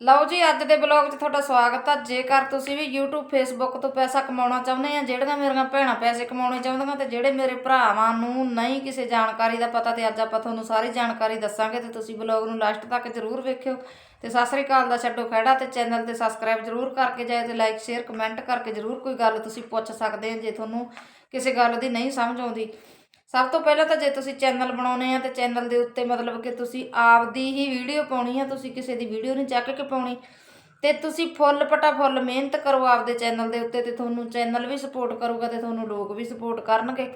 ਲਓ ਜੀ, ਅੱਜ ਦੇ ਬਲੌਗ 'ਚ ਤੁਹਾਡਾ ਸਵਾਗਤ ਆ। ਜੇਕਰ ਤੁਸੀਂ ਵੀ YouTube, Facebook ਤੋਂ ਪੈਸਾ ਕਮਾਉਣਾ ਚਾਹੁੰਦੇ ਆ, ਜਿਹੜੀਆਂ ਮੇਰੀਆਂ ਭੈਣਾਂ ਪੈਸੇ ਕਮਾਉਣੇ ਚਾਹੁੰਦੀਆਂ ਤੇ ਜਿਹੜੇ ਮੇਰੇ ਭਰਾਵਾਂ ਨੂੰ ਨਹੀਂ ਕਿਸੇ ਜਾਣਕਾਰੀ ਦਾ ਪਤਾ ਤੇ ਅੱਜ ਆਪਾਂ ਤੁਹਾਨੂੰ ਸਾਰੀ ਜਾਣਕਾਰੀ ਦੱਸਾਂਗੇ ਤੇ ਤੁਸੀਂ ਬਲੌਗ ਨੂੰ ਲਾਸਟ ਤੱਕ ਜ਼ਰੂਰ ਵੇਖਿਓ। ਤੇ ਸਤਿ ਸ੍ਰੀ ਅਕਾਲ ਦਾ ਛੱਡੋ ਖੜਾ ਤੇ ਚੈਨਲ ਤੇ ਸਬਸਕ੍ਰਾਈਬ ਜ਼ਰੂਰ ਕਰਕੇ ਜਾਇਓ ਤੇ ਲਾਈਕ ਸ਼ੇਅਰ ਕਮੈਂਟ ਕਰਕੇ ਜ਼ਰੂਰ ਕੋਈ ਗੱਲ ਤੁਸੀਂ ਪੁੱਛ ਸਕਦੇ ਆ ਜੇ ਤੁਹਾਨੂੰ ਕਿਸੇ ਗੱਲ ਦੀ ਨਹੀਂ ਸਮਝ ਆਉਂਦੀ। ਸਭ ਤੋਂ ਪਹਿਲਾਂ ਤਾਂ ਜੇ ਤੁਸੀਂ ਚੈਨਲ ਬਣਾਉਨੇ ਆ ਤੇ ਚੈਨਲ ਦੇ ਉੱਤੇ ਮਤਲਬ ਕਿ ਤੁਸੀਂ ਆਪਦੀ ਹੀ ਵੀਡੀਓ ਪਾਉਣੀ ਆ, ਤੁਸੀਂ ਕਿਸੇ ਦੀ ਵੀਡੀਓ ਨਹੀਂ ਚੱਕ ਕੇ ਪਾਉਣੀ। ਤੇ ਤੁਸੀਂ ਫੁੱਲ ਪਟਾ ਫੁੱਲ ਮਿਹਨਤ ਕਰੋ ਆਪਦੇ ਚੈਨਲ ਦੇ ਉੱਤੇ ਤੇ ਤੁਹਾਨੂੰ ਚੈਨਲ ਵੀ ਸਪੋਰਟ ਕਰੂਗਾ ਤੇ ਤੁਹਾਨੂੰ ਲੋਕ ਵੀ ਸਪੋਰਟ ਕਰਨਗੇ।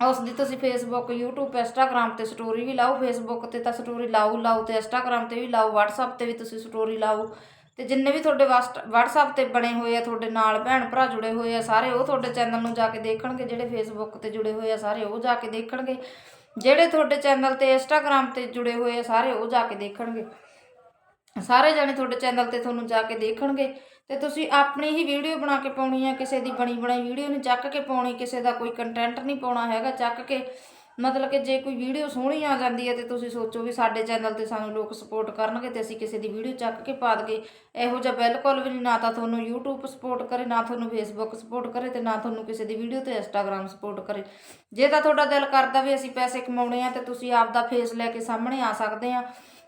ਉਸ ਦੀ ਤੁਸੀਂ ਫੇਸਬੁੱਕ YouTube ਇੰਸਟਾਗ੍ਰam ਤੇ ਸਟੋਰੀ ਵੀ ਲਾਓ। ਫੇਸਬੁੱਕ ਤੇ ਤਾਂ ਸਟੋਰੀ ਲਾਓ ਲਾਓ ਤੇ ਇੰਸਟਾਗ੍ਰam ਤੇ ਵੀ ਲਾਓ WhatsApp ਤੇ ਵੀ ਤੁਸੀਂ ਸਟੋਰੀ ਲਾਓ ਤੇ ਜਿੰਨੇ ਵੀ ਤੁਹਾਡੇ WhatsApp ਤੇ ਬਣੇ ਹੋਏ ਆ, ਤੁਹਾਡੇ ਨਾਲ ਭੈਣ ਭਰਾ ਜੁੜੇ ਹੋਏ ਆ, ਸਾਰੇ ਉਹ ਤੁਹਾਡੇ ਚੈਨਲ ਨੂੰ ਜਾ ਕੇ ਦੇਖਣਗੇ, ਜਿਹੜੇ ਫੇਸਬੁੱਕ ਤੇ ਜੁੜੇ ਹੋਏ ਆ, ਸਾਰੇ ਉਹ ਜਾ ਕੇ ਦੇਖਣਗੇ। ਜਿਹੜੇ ਤੁਹਾਡੇ ਚੈਨਲ ਤੇ ਇੰਸਟਾਗ੍ਰam ਤੇ ਜੁੜੇ ਹੋਏ ਆ, ਸਾਰੇ ਉਹ ਜਾ ਕੇ ਦੇਖਣਗੇ। ਸਾਰੇ ਜਣੇ ਤੁਹਾਡੇ ਚੈਨਲ ਤੇ ਤੁਹਾਨੂੰ ਜਾ ਕੇ ਦੇਖਣਗੇ। ਤੇ ਤੁਸੀਂ ਆਪਣੀ ਹੀ ਵੀਡੀਓ ਬਣਾ ਕੇ ਪਾਉਣੀ ਆ, ਕਿਸੇ ਦੀ ਬਣੀ ਬਣਾਈ ਵੀਡੀਓ ਨਹੀਂ ਚੱਕ ਕੇ ਪਾਉਣੀ, ਕਿਸੇ ਦਾ ਕੋਈ ਕੰਟੈਂਟ ਨਹੀਂ ਪਾਉਣਾ ਹੈਗਾ, ਚੱਕ ਕੇ ਮਤਲਬ ਕਿ ਜੇ ਕੋਈ ਵੀਡੀਓ ਸੋਹਣੀ ਆ ਜਾਂਦੀ ਹੈ ਤੇ ਤੁਸੀਂ ਸੋਚੋ ਵੀ ਸਾਡੇ ਚੈਨਲ ਤੇ ਸਾਨੂੰ ਲੋਕ ਸਪੋਰਟ ਕਰਨਗੇ ਤੇ ਅਸੀਂ ਕਿਸੇ ਦੀ ਵੀਡੀਓ ਚੱਕ ਕੇ ਪਾ ਦਗੇ ਇਹੋ ਜਿਹਾ ਬਿਲਕੁਲ ਵੀ ਨਹੀਂ ਨਾ ਤਾਂ ਤੁਹਾਨੂੰ YouTube ਸਪੋਰਟ ਕਰੇ, ਨਾ ਤੁਹਾਨੂੰ Facebook ਸਪੋਰਟ ਕਰੇ ਤੇ ਨਾ ਤੁਹਾਨੂੰ ਕਿਸੇ ਦੀ ਵੀਡੀਓ ਤੇ Instagram ਸਪੋਰਟ ਕਰੇ। ਜੇ ਤਾਂ ਤੁਹਾਡਾ ਦਿਲ ਕਰਦਾ ਵੀ ਅਸੀਂ ਪੈਸੇ ਕਮਾਉਣੇ ਆ ਤੇ ਤੁਸੀਂ ਆਪਦਾ ਫੇਸ ਲੈ ਕੇ ਸਾਹਮਣੇ ਆ ਸਕਦੇ ਆ।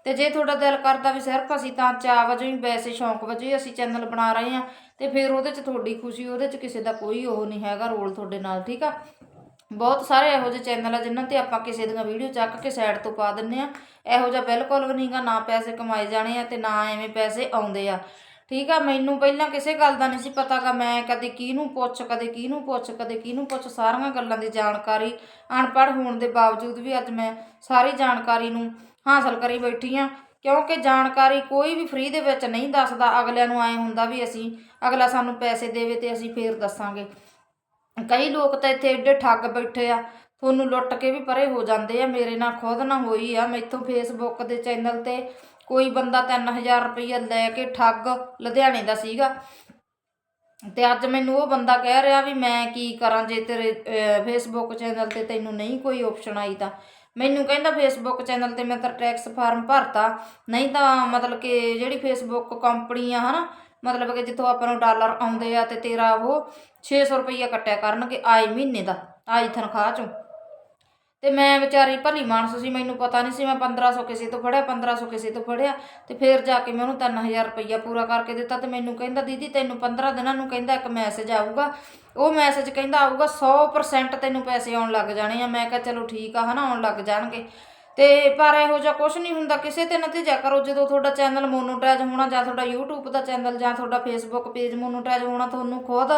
ਤੇ ਜੇ ਤੁਹਾਡਾ ਦਿਲ ਕਰਦਾ ਵੀ ਸਿਰਫ ਅਸੀਂ ਤਾਂ ਚਾਹ ਵਜੋਂ ਹੀ ਵੈਸੇ ਸ਼ੌਂਕ ਵਜੋਂ ਹੀ ਅਸੀਂ ਚੈਨਲ ਬਣਾ ਰਹੇ ਆ ਤੇ ਫਿਰ ਉਹਦੇ 'ਚ ਤੁਹਾਡੀ ਖੁਸ਼ੀ, ਉਹਦੇ 'ਚ ਕਿਸੇ ਦਾ ਕੋਈ ਉਹ ਨਹੀਂ ਹੈਗਾ ਰੋਲ ਤੁਹਾਡੇ ਨਾਲ, ਠੀਕ ਆ? ਬਹੁਤ ਸਾਰੇ ਇਹੋ ਜਿਹੇ ਚੈਨਲ ਆ ਜਿਨ੍ਹਾਂ ਤੇ ਆਪਾਂ ਕਿਸੇ ਦੀਆਂ ਵੀਡੀਓ ਚੱਕ ਕੇ ਸਾਈਡ ਤੋਂ ਪਾ ਦਿੰਨੇ ਆ। ਇਹੋ ਜਿਹਾ ਬਿਲਕੁਲ ਵੀ ਨਹੀਂਗਾ ਨਾ ਪੈਸੇ ਕਮਾਏ ਜਾਣੇ ਆ ਤੇ ਨਾ ਐਵੇਂ ਪੈਸੇ ਆਉਂਦੇ ਆ। ਠੀਕ ਆ, ਮੈਨੂੰ ਪਹਿਲਾਂ ਕਿਸੇ ਗੱਲ ਦਾ ਨਹੀਂ ਸੀ ਪਤਾਗਾ ਮੈਂ ਕਦੇ ਕਿਹਨੂੰ ਪੁੱਛ, ਕਦੇ ਕਿਹਨੂੰ ਪੁੱਛ, ਕਦੇ ਕਿਹਨੂੰ ਪੁੱਛ, ਸਾਰੀਆਂ ਗੱਲਾਂ ਦੀ ਜਾਣਕਾਰੀ ਅਨਪੜ੍ਹ ਹੋਣ ਦੇ ਬਾਵਜੂਦ ਵੀ ਅੱਜ ਮੈਂ ਸਾਰੀ ਜਾਣਕਾਰੀ ਨੂੰ ਹਾਸਲ ਕਰੀ ਬੈਠੀ ਆ। ਕਿਉਂਕਿ ਜਾਣਕਾਰੀ ਕੋਈ ਵੀ ਫ੍ਰੀ ਦੇ ਵਿੱਚ ਨਹੀਂ ਦੱਸਦਾ, ਅਗਲਿਆਂ ਨੂੰ ਐ ਹੁੰਦਾ ਵੀ ਅਸੀਂ ਅਗਲਾ ਸਾਨੂੰ ਪੈਸੇ ਦੇਵੇ ਤੇ ਅਸੀਂ ਫੇਰ ਦੱਸਾਂਗੇ। ਕਈ ਲੋਕ ਤਾਂ ਇੱਥੇ ਏਡੇ ਠੱਗ ਬੈਠੇ ਆ, ਤੁਹਾਨੂੰ ਲੁੱਟ ਕੇ ਵੀ ਪਰੇ ਹੋ ਜਾਂਦੇ ਆ, ਮੇਰੇ ਨਾਲ ਖੁਦ ਨਾ ਹੋਈ ਆ, ਮੈਥੋਂ ਫੇਸਬੁੱਕ ਦੇ ਚੈਨਲ ਤੇ ਕੋਈ ਬੰਦਾ 3000 ਰੁਪਈਆ ਲੈ ਕੇ ਠੱਗ ਲੁਧਿਆਣੇ ਦਾ ਸੀਗਾ। ਤੇ ਅੱਜ ਮੈਨੂੰ ਉਹ ਬੰਦਾ ਕਹਿ ਰਿਹਾ ਵੀ ਮੈਂ ਕੀ ਕਰਾਂ ਜੇ ਤੇਰੇ ਫੇਸਬੁੱਕ ਚੈਨਲ ਤੇ ਤੈਨੂੰ ਨਹੀਂ ਕੋਈ ਆਪਸ਼ਨ ਆਈ ਤਾਂ। ਮੈਨੂੰ ਕਹਿੰਦਾ ਫੇਸਬੁੱਕ ਚੈਨਲ ਤੇ ਮੈਂ ਤਾਂ ਟੈਕਸ ਫਾਰਮ ਭਰਤਾ, ਨਹੀਂ ਤਾਂ ਮਤਲਬ ਕਿ ਜਿਹੜੀ ਫੇਸਬੁੱਕ ਕੰਪਨੀ ਆ ਹਨਾ ਮਤਲਬ ਕਿ ਜਿੱਥੋਂ ਆਪਾਂ ਨੂੰ ਡਾਲਰ ਆਉਂਦੇ ਆ ਤੇ ਤੇਰਾ ਉਹ 600 ਰੁਪਈਆ ਕੱਟਿਆ ਕਰਨਗੇ ਆਏ ਮਹੀਨੇ ਦਾ, ਆਈ ਤਨਖਾਹ ਚੋਂ। ਤੇ ਮੈਂ ਵਿਚਾਰੀ ਭਲੀ ਮਾਨਸ ਸੀ, ਮੈਨੂੰ ਪਤਾ ਨਹੀਂ ਸੀ ਮੈਂ 1500 ਕਿਸੇ ਤੋਂ ਫੜਿਆ 1500 ਕਿਸੇ ਤੋਂ ਫੜਿਆ। ਤੇ ਫਿਰ ਜਾ ਕੇ ਮੈਂ ਉਹਨੂੰ 3000 ਰੁਪਈਆ ਪੂਰਾ ਕਰਕੇ ਦਿੱਤਾ ਤੇ ਮੈਨੂੰ ਕਹਿੰਦਾ, ਦੀਦੀ, ਤੈਨੂੰ 15 ਦਿਨਾਂ ਨੂੰ ਕਹਿੰਦਾ ਇੱਕ ਮੈਸੇਜ ਆਊਗਾ। ਉਹ ਮੈਸੇਜ ਕਹਿੰਦਾ ਆਊਗਾ 100% ਤੈਨੂੰ ਪੈਸੇ ਆਉਣ ਲੱਗ ਜਾਣੇ ਆ। ਮੈਂ ਕਿਹਾ, ਚਲੋ ਠੀਕ ਆ, ਹਨਾ, ਆਉਣ ਲੱਗ ਜਾਣਗੇ। ਤੇ ਪਰ ਇਹੋ ਜਿਹਾ ਕੁਝ ਨਹੀਂ ਹੁੰਦਾ। ਕਿਸੇ ਤੇ ਨਤੀਜਾ ਕਰੋ। ਜਦੋਂ ਤੁਹਾਡਾ ਚੈਨਲ ਮੋਨੋਟਾਈਜ਼ ਹੋਣਾ ਜਾਂ ਤੁਹਾਡਾ YouTube ਦਾ ਚੈਨਲ ਜਾਂ ਤੁਹਾਡਾ Facebook ਪੇਜ ਮੋਨੋਟਾਈਜ਼ ਹੋਣਾ ਤੁਹਾਨੂੰ ਖੁਦ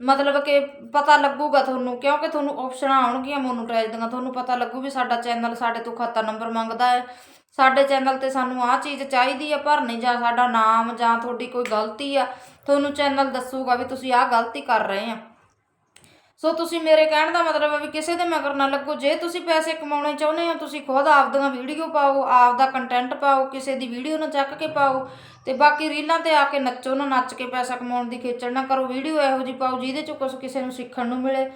ਮਤਲਬ ਕਿ ਪਤਾ ਲੱਗੂਗਾ ਤੁਹਾਨੂੰ, ਕਿਉਂਕਿ ਤੁਹਾਨੂੰ ਆਪਸ਼ਨਾਂ ਆਉਣਗੀਆਂ ਮੋਨੋਟਾਈਜ਼ ਦੀਆਂ। ਤੁਹਾਨੂੰ ਪਤਾ ਲੱਗੂ ਵੀ ਸਾਡਾ ਚੈਨਲ ਸਾਡੇ ਤੋਂ ਖਾਤਾ ਨੰਬਰ ਮੰਗਦਾ ਹੈ। ਸਾਡੇ ਚੈਨਲ ਤੇ ਸਾਨੂੰ ਆਹ ਚੀਜ਼ ਚਾਹੀਦੀ ਆ ਭਰਨੀ ਜਾਂ ਸਾਡਾ ਨਾਮ ਜਾਂ ਤੁਹਾਡੀ ਕੋਈ ਗਲਤੀ ਆ, ਤੁਹਾਨੂੰ ਚੈਨਲ ਦੱਸੂਗਾ ਵੀ ਤੁਸੀਂ ਆਹ ਗਲਤੀ ਕਰ ਰਹੇ ਆ। ਸੋ ਤੁਸੀਂ ਮੇਰੇ ਕਹਿਣ ਦਾ ਮਤਲਬ ਹੈ ਵੀ ਕਿਸੇ ਦੇ ਮਗਰ ਨਾ ਲੱਗੋ। ਜੇ ਤੁਸੀਂ ਪੈਸੇ ਕਮਾਉਣੇ ਚਾਹੁੰਦੇ ਹੋ, ਤੁਸੀਂ ਖੁਦ ਆਪਦੀਆਂ ਵੀਡੀਓ ਪਾਓ, ਆਪਦਾ ਕੰਟੈਂਟ ਪਾਓ, ਕਿਸੇ ਦੀ ਵੀਡੀਓ ਨਾ ਚੱਕ ਕੇ ਪਾਓ ਤੇ ਬਾਕੀ ਰੀਲਾਂ ਤੇ ਆ ਕੇ ਨੱਚੋ ਨਾ, ਨੱਚ ਕੇ ਪੈਸਾ ਕਮਾਉਣ ਦੀ ਖੇਚਲ ਨਾ ਕਰੋ। ਵੀਡੀਓ ਇਹੋ ਜੀ ਪਾਓ ਜਿਹਦੇ ਚੋਂ ਕੁਝ ਕਿਸੇ ਨੂੰ ਸਿੱਖਣ ਨੂੰ ਮਿਲੇ।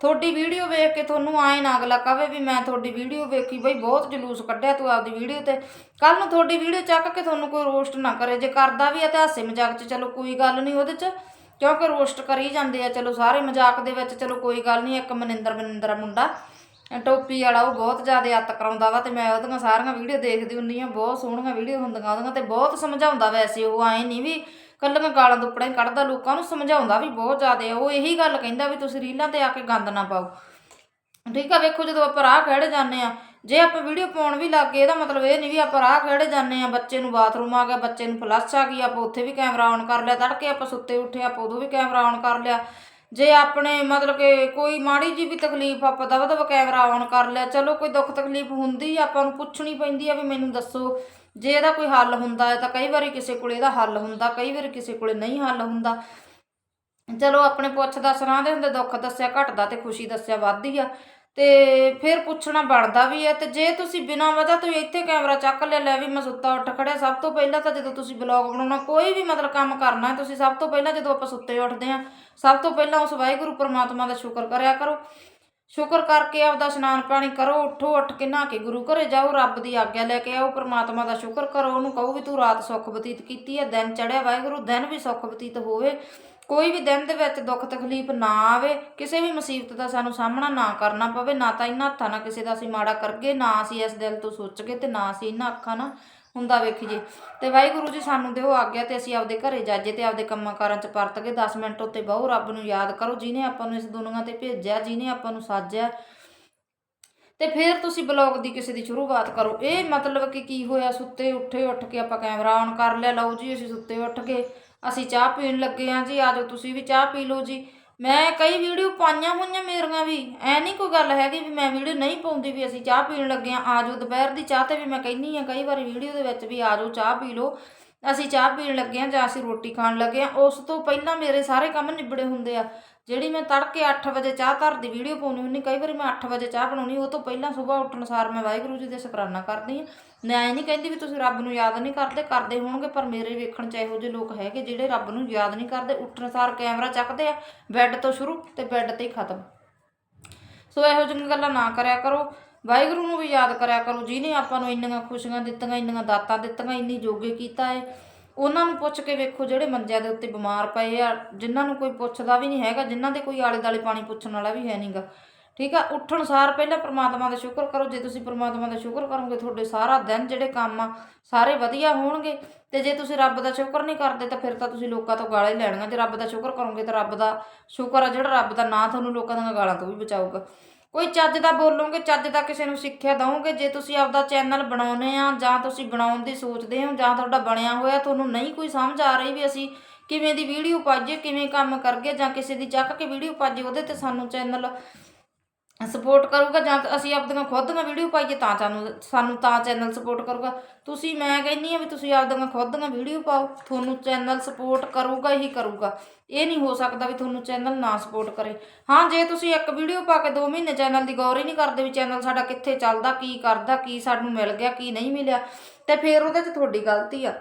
ਤੁਹਾਡੀ ਵੀਡੀਓ ਵੇਖ ਕੇ ਤੁਹਾਨੂੰ ਆਏ ਨਾ ਅਗਲਾ ਕਵੇ ਵੀ ਮੈਂ ਤੁਹਾਡੀ ਵੀਡੀਓ ਵੇਖੀ। ਬਈ ਬਹੁਤ ਜਲੂਸ ਕੱਢਿਆ ਤੂੰ ਆਪਦੀ ਵੀਡੀਓ ਤੇ। ਕੱਲ ਨੂੰ ਤੁਹਾਡੀ ਵੀਡੀਓ ਚੱਕ ਕੇ ਤੁਹਾਨੂੰ ਕੋਈ ਰੋਸਟ ਨਾ ਕਰੇ। ਜੇ ਕਰਦਾ ਵੀ ਆ ਤੇ ਹਾਸੇ ਮਜ਼ਾਕ 'ਚ, ਚਲੋ ਕੋਈ ਗੱਲ ਨਹੀਂ ਉਹਦੇ 'ਚ। ਕਿਉਂਕਿ ਰੋਸਟ ਕਰੀ ਜਾਂਦੇ ਆ, ਚਲੋ ਸਾਰੇ ਮਜ਼ਾਕ ਦੇ ਵਿੱਚ ਚਲੋ ਕੋਈ ਗੱਲ ਨਹੀਂ ਇੱਕ ਮਨਿੰਦਰ ਮਨਿੰਦਰ ਮੁੰਡਾ। ਟੋਪੀ ਵਾਲਾ ਉਹ ਬਹੁਤ ਜ਼ਿਆਦਾ ਅੱਤ ਕਰਾਉਂਦਾ ਵਾ ਤੇ ਮੈਂ ਉਹਦੀਆਂ ਸਾਰੀਆਂ ਵੀਡੀਓ ਦੇਖਦੀ ਹੁੰਦੀ ਆ, ਬਹੁਤ ਸੋਹਣੀਆਂ ਵੀਡੀਓ ਹੁੰਦੀਆਂ ਉਹਦੀਆਂ ਤੇ ਬਹੁਤ ਸਮਝਾਉਂਦਾ ਵੈਸੇ ਉਹ ਆਏ ਨਹੀਂ ਵੀ ਕੱਲੀਆਂ ਗਾਲਾਂ ਦੁੱਪੜਾਂ ਹੀ ਕੱਢਦਾ, ਲੋਕਾਂ ਨੂੰ ਸਮਝਾਉਂਦਾ ਵੀ ਬਹੁਤ ਜ਼ਿਆਦਾ ਉਹ ਇਹੀ ਗੱਲ ਕਹਿੰਦਾ ਵੀ ਤੁਸੀਂ ਰੀਲਾਂ ਤੇ ਆ ਕੇ ਗੰਦ ਨਾ ਪਾਓ। ਠੀਕ ਆ, ਵੇਖੋ ਜਦੋਂ ਆਪਾਂ ਰਾਹ ਖੜੇ ਜਾਂਦੇ ਆ ਜੇ ਆਪਾਂ ਵੀਡੀਓ ਪਾਉਣ ਵੀ ਲੱਗ ਗਏ, ਇਹਦਾ ਮਤਲਬ ਇਹ ਨਹੀਂ ਵੀ ਆਪਾਂ ਰਾਹ ਕਿਹੜੇ ਜਾਂਦੇ ਆ ਬੱਚੇ ਨੂੰ ਬਾਥਰੂਮ ਆ ਗਿਆ, ਬੱਚੇ ਨੂੰ ਫਲੱਸ਼ ਆ ਗਈ, ਆਪਾਂ ਉੱਥੇ ਵੀ ਕੈਮਰਾ ਆਨ ਕਰ ਲਿਆ, ਤੜਕੇ ਆਪਾਂ ਸੁੱਤੇ ਉੱਠੇ, ਆਪਾਂ ਉਦੋਂ ਵੀ ਕੈਮਰਾ ਆਨ ਕਰ ਲਿਆ। ਜੇ ਆਪਣੇ ਮਤਲਬ ਕਿ ਕੋਈ ਮਾੜੀ ਜੀ ਵੀ ਤਕਲੀਫ, ਆਪਾਂ ਦਵਾ ਦਵਾ ਕੈਮਰਾ ਆਨ ਕਰ ਲਿਆ, ਚਲੋ ਕੋਈ ਦੁੱਖ ਤਕਲੀਫ ਹੁੰਦੀ ਆਪਾਂ ਨੂੰ ਪੁੱਛਣੀ ਪੈਂਦੀ ਆ ਵੀ ਮੈਨੂੰ ਦੱਸੋ, ਜੇ ਇਹਦਾ ਕੋਈ ਹੱਲ ਹੁੰਦਾ ਹੈ ਤਾਂ ਕਈ ਵਾਰੀ ਕਿਸੇ ਕੋਲੇ ਇਹਦਾ ਹੱਲ ਹੁੰਦਾ, ਕਈ ਵਾਰੀ ਕਿਸੇ ਕੋਲੇ ਨਹੀਂ ਹੱਲ ਹੁੰਦਾ। ਚਲੋ ਆਪਣੇ ਪੁੱਛ ਦਾ ਸਰਾਂ ਦੇ ਹੁੰਦੇ ਦੁੱਖ ਦੱਸਿਆ, ਘਟਦਾ ਤੇ ਖੁਸ਼ੀ ਦੱਸਿਆ, ਵੱਧਦੀ ਆ। ਅਤੇ ਫਿਰ ਪੁੱਛਣਾ ਬਣਦਾ ਵੀ ਹੈ ਅਤੇ ਜੇ ਤੁਸੀਂ ਬਿਨਾਂ ਵਜ੍ਹਾ ਤੋਂ ਇੱਥੇ ਕੈਮਰਾ ਚੱਕ ਲਿਆ, ਲੈ ਵੀ ਮੈਂ ਸੁੱਤਾ ਉੱਠ ਖੜਿਆ, ਸਭ ਤੋਂ ਪਹਿਲਾਂ ਤਾਂ ਜਦੋਂ ਤੁਸੀਂ ਬਲੌਗ ਬਣਾਉਣਾ, ਕੋਈ ਵੀ ਮਤਲਬ ਕੰਮ ਕਰਨਾ ਤੁਸੀਂ ਸਭ ਤੋਂ ਪਹਿਲਾਂ ਜਦੋਂ ਆਪਾਂ ਸੁੱਤੇ ਉੱਠਦੇ ਹਾਂ, ਸਭ ਤੋਂ ਪਹਿਲਾਂ ਉਸ ਵਾਹਿਗੁਰੂ ਪਰਮਾਤਮਾ ਦਾ ਸ਼ੁਕਰ ਕਰਿਆ ਕਰੋ। ਸ਼ੁਕਰ ਕਰਕੇ ਆਪਦਾ ਇਸ਼ਨਾਨ ਪਾਣੀ ਕਰੋ, ਉੱਠੋ, ਉੱਠ ਕੇ ਨਹਾ ਕੇ ਗੁਰੂ ਘਰੇ ਜਾਓ, ਰੱਬ ਦੀ ਆਗਿਆ ਲੈ ਕੇ ਆਓ, ਪਰਮਾਤਮਾ ਦਾ ਸ਼ੁਕਰ ਕਰੋ, ਉਹਨੂੰ ਕਹੋ ਵੀ ਤੂੰ ਰਾਤ ਸੁੱਖ ਬਤੀਤ ਕੀਤੀ ਹੈ, ਦਿਨ ਚੜਿਆ ਵਾਹਿਗੁਰੂ, ਦਿਨ ਵੀ ਸੁੱਖ ਬਤੀਤ ਹੋਵੇ। ਕੋਈ ਵੀ ਦਿਨ ਦੇ ਵਿੱਚ ਦੁੱਖ ਤਕਲੀਫ ਨਾ ਆਵੇ, ਕਿਸੇ ਵੀ ਮੁਸੀਬਤ ਦਾ ਸਾਨੂੰ ਸਾਹਮਣਾ ਨਾ ਕਰਨਾ ਪਵੇ, ਨਾ ਤਾਂ ਇਹਨਾਂ ਹੱਥਾਂ ਨਾਲ ਕਿਸੇ ਦਾ ਅਸੀਂ ਮਾੜਾ ਕਰਗੇ, ਨਾ ਅਸੀਂ ਇਸ ਦਿਲ ਤੋਂ ਸੋਚ ਸੋਚਗੇ ਤੇ ਨਾ ਅਸੀਂ ਇਹਨਾਂ ਅੱਖਾਂ ਨਾਲ ਹੁੰਦਾ ਵੇਖੀਏ ਤੇ ਵਾਹਿਗੁਰੂ ਜੀ ਸਾਨੂੰ ਦਿਓ ਆਗਿਆ ਤੇ ਅਸੀਂ ਆਪਦੇ ਘਰੇ ਜਾਈਏ ਤੇ ਆਪਦੇ ਕੰਮਾਂ ਕਾਰਾਂ 'ਚ ਪਰਤ ਕੇ 10 ਮਿੰਟ ਉੱਤੇ ਬਹੁ ਰੱਬ ਨੂੰ ਯਾਦ ਕਰੋ ਜਿਹਨੇ ਆਪਾਂ ਨੂੰ ਇਸ ਦੁਨੀਆ ਤੇ ਭੇਜਿਆ ਜਿਹਨੇ ਆਪਾਂ ਨੂੰ ਸਾਜਿਆ। ਤੇ ਫਿਰ ਤੁਸੀਂ ਬਲੌਗ ਦੀ ਕਿਸੇ ਦੀ ਸ਼ੁਰੂਆਤ ਕਰੋ। ਇਹ ਮਤਲਬ ਕਿ ਕੀ ਹੋਇਆ? ਸੁੱਤੇ ਉੱਠੇ ਉੱਠ ਕੇ ਆਪਾਂ ਕੈਮਰਾ ਔਨ ਕਰ ਲਿਆ। ਲਓ ਜੀ, ਅਸੀਂ ਸੁੱਤੇ ਉੱਠ ਕੇ ਅਸੀਂ ਚਾਹ ਪੀਣ ਲੱਗੇ ਆਂ ਜੀ ਆ ਜਾਓ ਤੁਸੀਂ ਵੀ ਚਾਹ ਪੀ ਲਓ ਜੀ। ਮੈਂ ਕਈ ਵੀਡੀਓ ਪਾਈਆਂ ਹੋਈਆਂ ਮੇਰੀਆਂ ਵੀ, ਐ ਨਹੀਂ ਕੋਈ ਗੱਲ ਹੈਗੀ ਵੀ ਮੈਂ ਵੀਡੀਓ ਨਹੀਂ ਪਾਉਂਦੀ ਵੀ ਅਸੀਂ ਚਾਹ ਪੀਣ ਲੱਗੇ ਹਾਂ ਆ ਜਾਓ ਦੁਪਹਿਰ ਦੀ ਚਾਹ ਤੇ ਵੀ ਮੈਂ ਕਹਿੰਨੀ ਆ ਕਈ ਵਾਰੀ ਵੀਡੀਓ ਦੇ ਵਿੱਚ ਵੀ ਆ ਜਾਓ ਚਾਹ ਪੀ ਲਓ। ਅਸੀਂ ਚਾਹ ਪੀਣ ਲੱਗੇ ਆਂ ਜਾਂ ਅਸੀਂ ਰੋਟੀ ਖਾਣ ਲੱਗੇ ਆਂ ਉਸ ਤੋਂ ਪਹਿਲਾਂ ਮੇਰੇ ਸਾਰੇ ਕੰਮ ਨਿਬੜੇ ਹੁੰਦੇ ਆ। ਜਿਹੜੀ ਮੈਂ ਤੜਕੇ 8 ਵਜੇ ਚਾਹ ਧਰ ਦੀ ਵੀਡੀਓ ਪਾਉਣੀ ਹੁੰਦੀ, ਕਈ ਵਾਰੀ ਮੈਂ 8 ਵਜੇ ਚਾਹ ਬਣਾਉਣੀ ਉਹ ਤੋਂ ਪਹਿਲਾਂ ਸਵੇਰ ਉੱਠਣ ਸਾਰ ਮੈਂ ਵਾਹਿਗੁਰੂ ਜੀ ਦੇ ਸ਼ੁਕਰਾਨਾ ਕਰਦੀ ਹਾਂ। ਮੈਂ ਇਹ ਨਹੀਂ ਕਹਿੰਦੀ ਵੀ ਤੁਸੀਂ ਰੱਬ ਨੂੰ ਯਾਦ ਨਹੀਂ ਕਰਦੇ ਕਰਦੇ ਹੋਣਗੇ, ਪਰ ਮੇਰੇ ਵੇਖਣ ਚ ਇਹੋ ਜਿਹੇ ਲੋਕ ਹੈਗੇ ਜਿਹੜੇ ਰੱਬ ਨੂੰ ਯਾਦ ਨਹੀਂ ਕਰਦੇ, ਉੱਠਣ ਸਾਰ ਕੈਮਰਾ ਚੱਕਦੇ ਆ, ਬੈੱਡ ਤੋਂ ਸ਼ੁਰੂ ਤੇ ਬੈੱਡ ਤੇ ਹੀ ਖਤਮ। ਸੋ ਇਹੋ ਜਿਹੀਆਂ ਗੱਲਾਂ ਨਾ ਕਰਿਆ ਕਰੋ, ਵਾਹਿਗੁਰੂ ਨੂੰ ਵੀ ਯਾਦ ਕਰਿਆ ਕਰੋ, ਜਿਹਨੇ ਆਪਾਂ ਨੂੰ ਇੰਨੀਆਂ ਖੁਸ਼ੀਆਂ ਦਿੱਤੀਆਂ, ਇੰਨੀਆਂ ਦਾਤਾਂ ਦਿੱਤੀਆਂ, ਇੰਨੀ ਜੋਗੇ ਕੀਤਾ ਹੈ। ਉਹਨਾਂ ਨੂੰ ਪੁੱਛ ਕੇ ਵੇਖੋ ਜਿਹੜੇ ਮੰਜਿਆਂ ਦੇ ਉੱਤੇ ਬਿਮਾਰ ਪਏ ਆ, ਜਿਨ੍ਹਾਂ ਨੂੰ ਕੋਈ ਪੁੱਛਦਾ ਵੀ ਨਹੀਂ ਹੈਗਾ, ਜਿਨ੍ਹਾਂ ਦੇ ਕੋਈ ਆਲੇ ਦਾਲੇ ਪਾਣੀ ਪੁੱਛਣ ਵਾਲਾ ਵੀ ਹੈ ਨਹੀਂਗਾ। ਠੀਕ ਆ? ਉੱਠਣ ਸਾਰ ਪਹਿਲਾਂ ਪ੍ਰਮਾਤਮਾ ਦਾ ਸ਼ੁਕਰ ਕਰੋ, ਜੇ ਤੁਸੀਂ ਪ੍ਰਮਾਤਮਾ ਦਾ ਸ਼ੁਕਰ ਕਰੋਗੇ, ਤੁਹਾਡੇ ਸਾਰਾ ਦਿਨ ਜਿਹੜੇ ਕੰਮ ਆ, ਸਾਰੇ ਵਧੀਆ ਹੋਣਗੇ। ਤੇ ਜੇ ਤੁਸੀਂ ਰੱਬ ਦਾ ਸ਼ੁਕਰ ਨਹੀਂ ਕਰਦੇ, ਤਾਂ ਫਿਰ ਤਾਂ ਤੁਸੀਂ ਲੋਕਾਂ ਤੋਂ ਗਾਲਾਂ ਹੀ ਲੈਣੀਆਂ। ਜੇ ਰੱਬ ਦਾ ਸ਼ੁਕਰ ਕਰੋਗੇ, ਤਾਂ ਰੱਬ ਦਾ ਸ਼ੁਕਰ ਆ, ਜਿਹੜਾ ਰੱਬ ਦਾ ਨਾਂ ਤੁਹਾਨੂੰ ਲੋਕਾਂ ਦੀਆਂ ਗਾਲਾਂ ਤੋਂ ਵੀ ਬਚਾਊਗਾ। ਕੋਈ ਚੱਜ ਦਾ ਬੋਲੋਗੇ, ਚੱਜ ਦਾ ਕਿਸੇ ਨੂੰ ਸਿੱਖਿਆ ਦਵੋਗੇ, ਜੇ ਤੁਸੀਂ ਆਪਦਾ ਚੈਨਲ ਬਣਾਉਨੇ ਆ ਜਾਂ ਤੁਸੀਂ ਬਣਾਉਣ ਦੀ ਸੋਚਦੇ ਹੋ ਜਾਂ ਤੁਹਾਡਾ ਬਣਿਆ ਹੋਇਆ, ਤੁਹਾਨੂੰ ਨਹੀਂ ਕੋਈ ਸਮਝ ਆ ਰਹੀ ਵੀ ਅਸੀਂ ਕਿਵੇਂ ਦੀ ਵੀਡੀਓ ਪਾਈਏ, ਕਿਵੇਂ ਕੰਮ ਕਰਗੇ ਜਾਂ ਕਿਸੇ ਦੀ ਚੱਕ ਕੇ ਵੀਡੀਓ ਪਾਈਏ, ਉਹਦੇ ਤੇ ਸਾਨੂੰ ਚੈਨਲ ਸਪੋਰਟ ਕਰੂਗਾ ਜਾਂ ਤਾਂ ਅਸੀਂ ਆਪਦੀਆਂ ਖੁਦ ਦੀਆਂ ਵੀਡੀਓ ਪਾਈਏ ਤਾਂ ਸਾਨੂੰ ਸਾਨੂੰ ਤਾਂ ਚੈਨਲ ਸਪੋਰਟ ਕਰੂਗਾ। ਤੁਸੀਂ, ਮੈਂ ਕਹਿੰਨੀ ਆ ਵੀ ਤੁਸੀਂ ਆਪਦੀਆਂ ਖੁਦ ਦੀਆਂ ਵੀਡੀਓ ਪਾਓ, ਤੁਹਾਨੂੰ ਚੈਨਲ ਸਪੋਰਟ ਕਰੂਗਾ ਹੀ ਕਰੂਗਾ। ਇਹ ਨਹੀਂ ਹੋ ਸਕਦਾ ਵੀ ਤੁਹਾਨੂੰ ਚੈਨਲ ਨਾ ਸਪੋਰਟ ਕਰੇ। ਹਾਂ, ਜੇ ਤੁਸੀਂ ਇੱਕ ਵੀਡੀਓ ਪਾ ਕੇ 2 ਮਹੀਨੇ ਚੈਨਲ ਦੀ ਗੌਰ ਹੀ ਨਹੀਂ ਕਰਦੇ ਵੀ ਚੈਨਲ ਸਾਡਾ ਕਿੱਥੇ ਚੱਲਦਾ, ਕੀ ਕਰਦਾ, ਕੀ ਸਾਨੂੰ ਮਿਲ ਗਿਆ, ਕੀ ਨਹੀਂ ਮਿਲਿਆ, ਤੇ ਫਿਰ ਉਹਦੇ 'ਚ ਤੁਹਾਡੀ ਗਲਤੀ ਆ।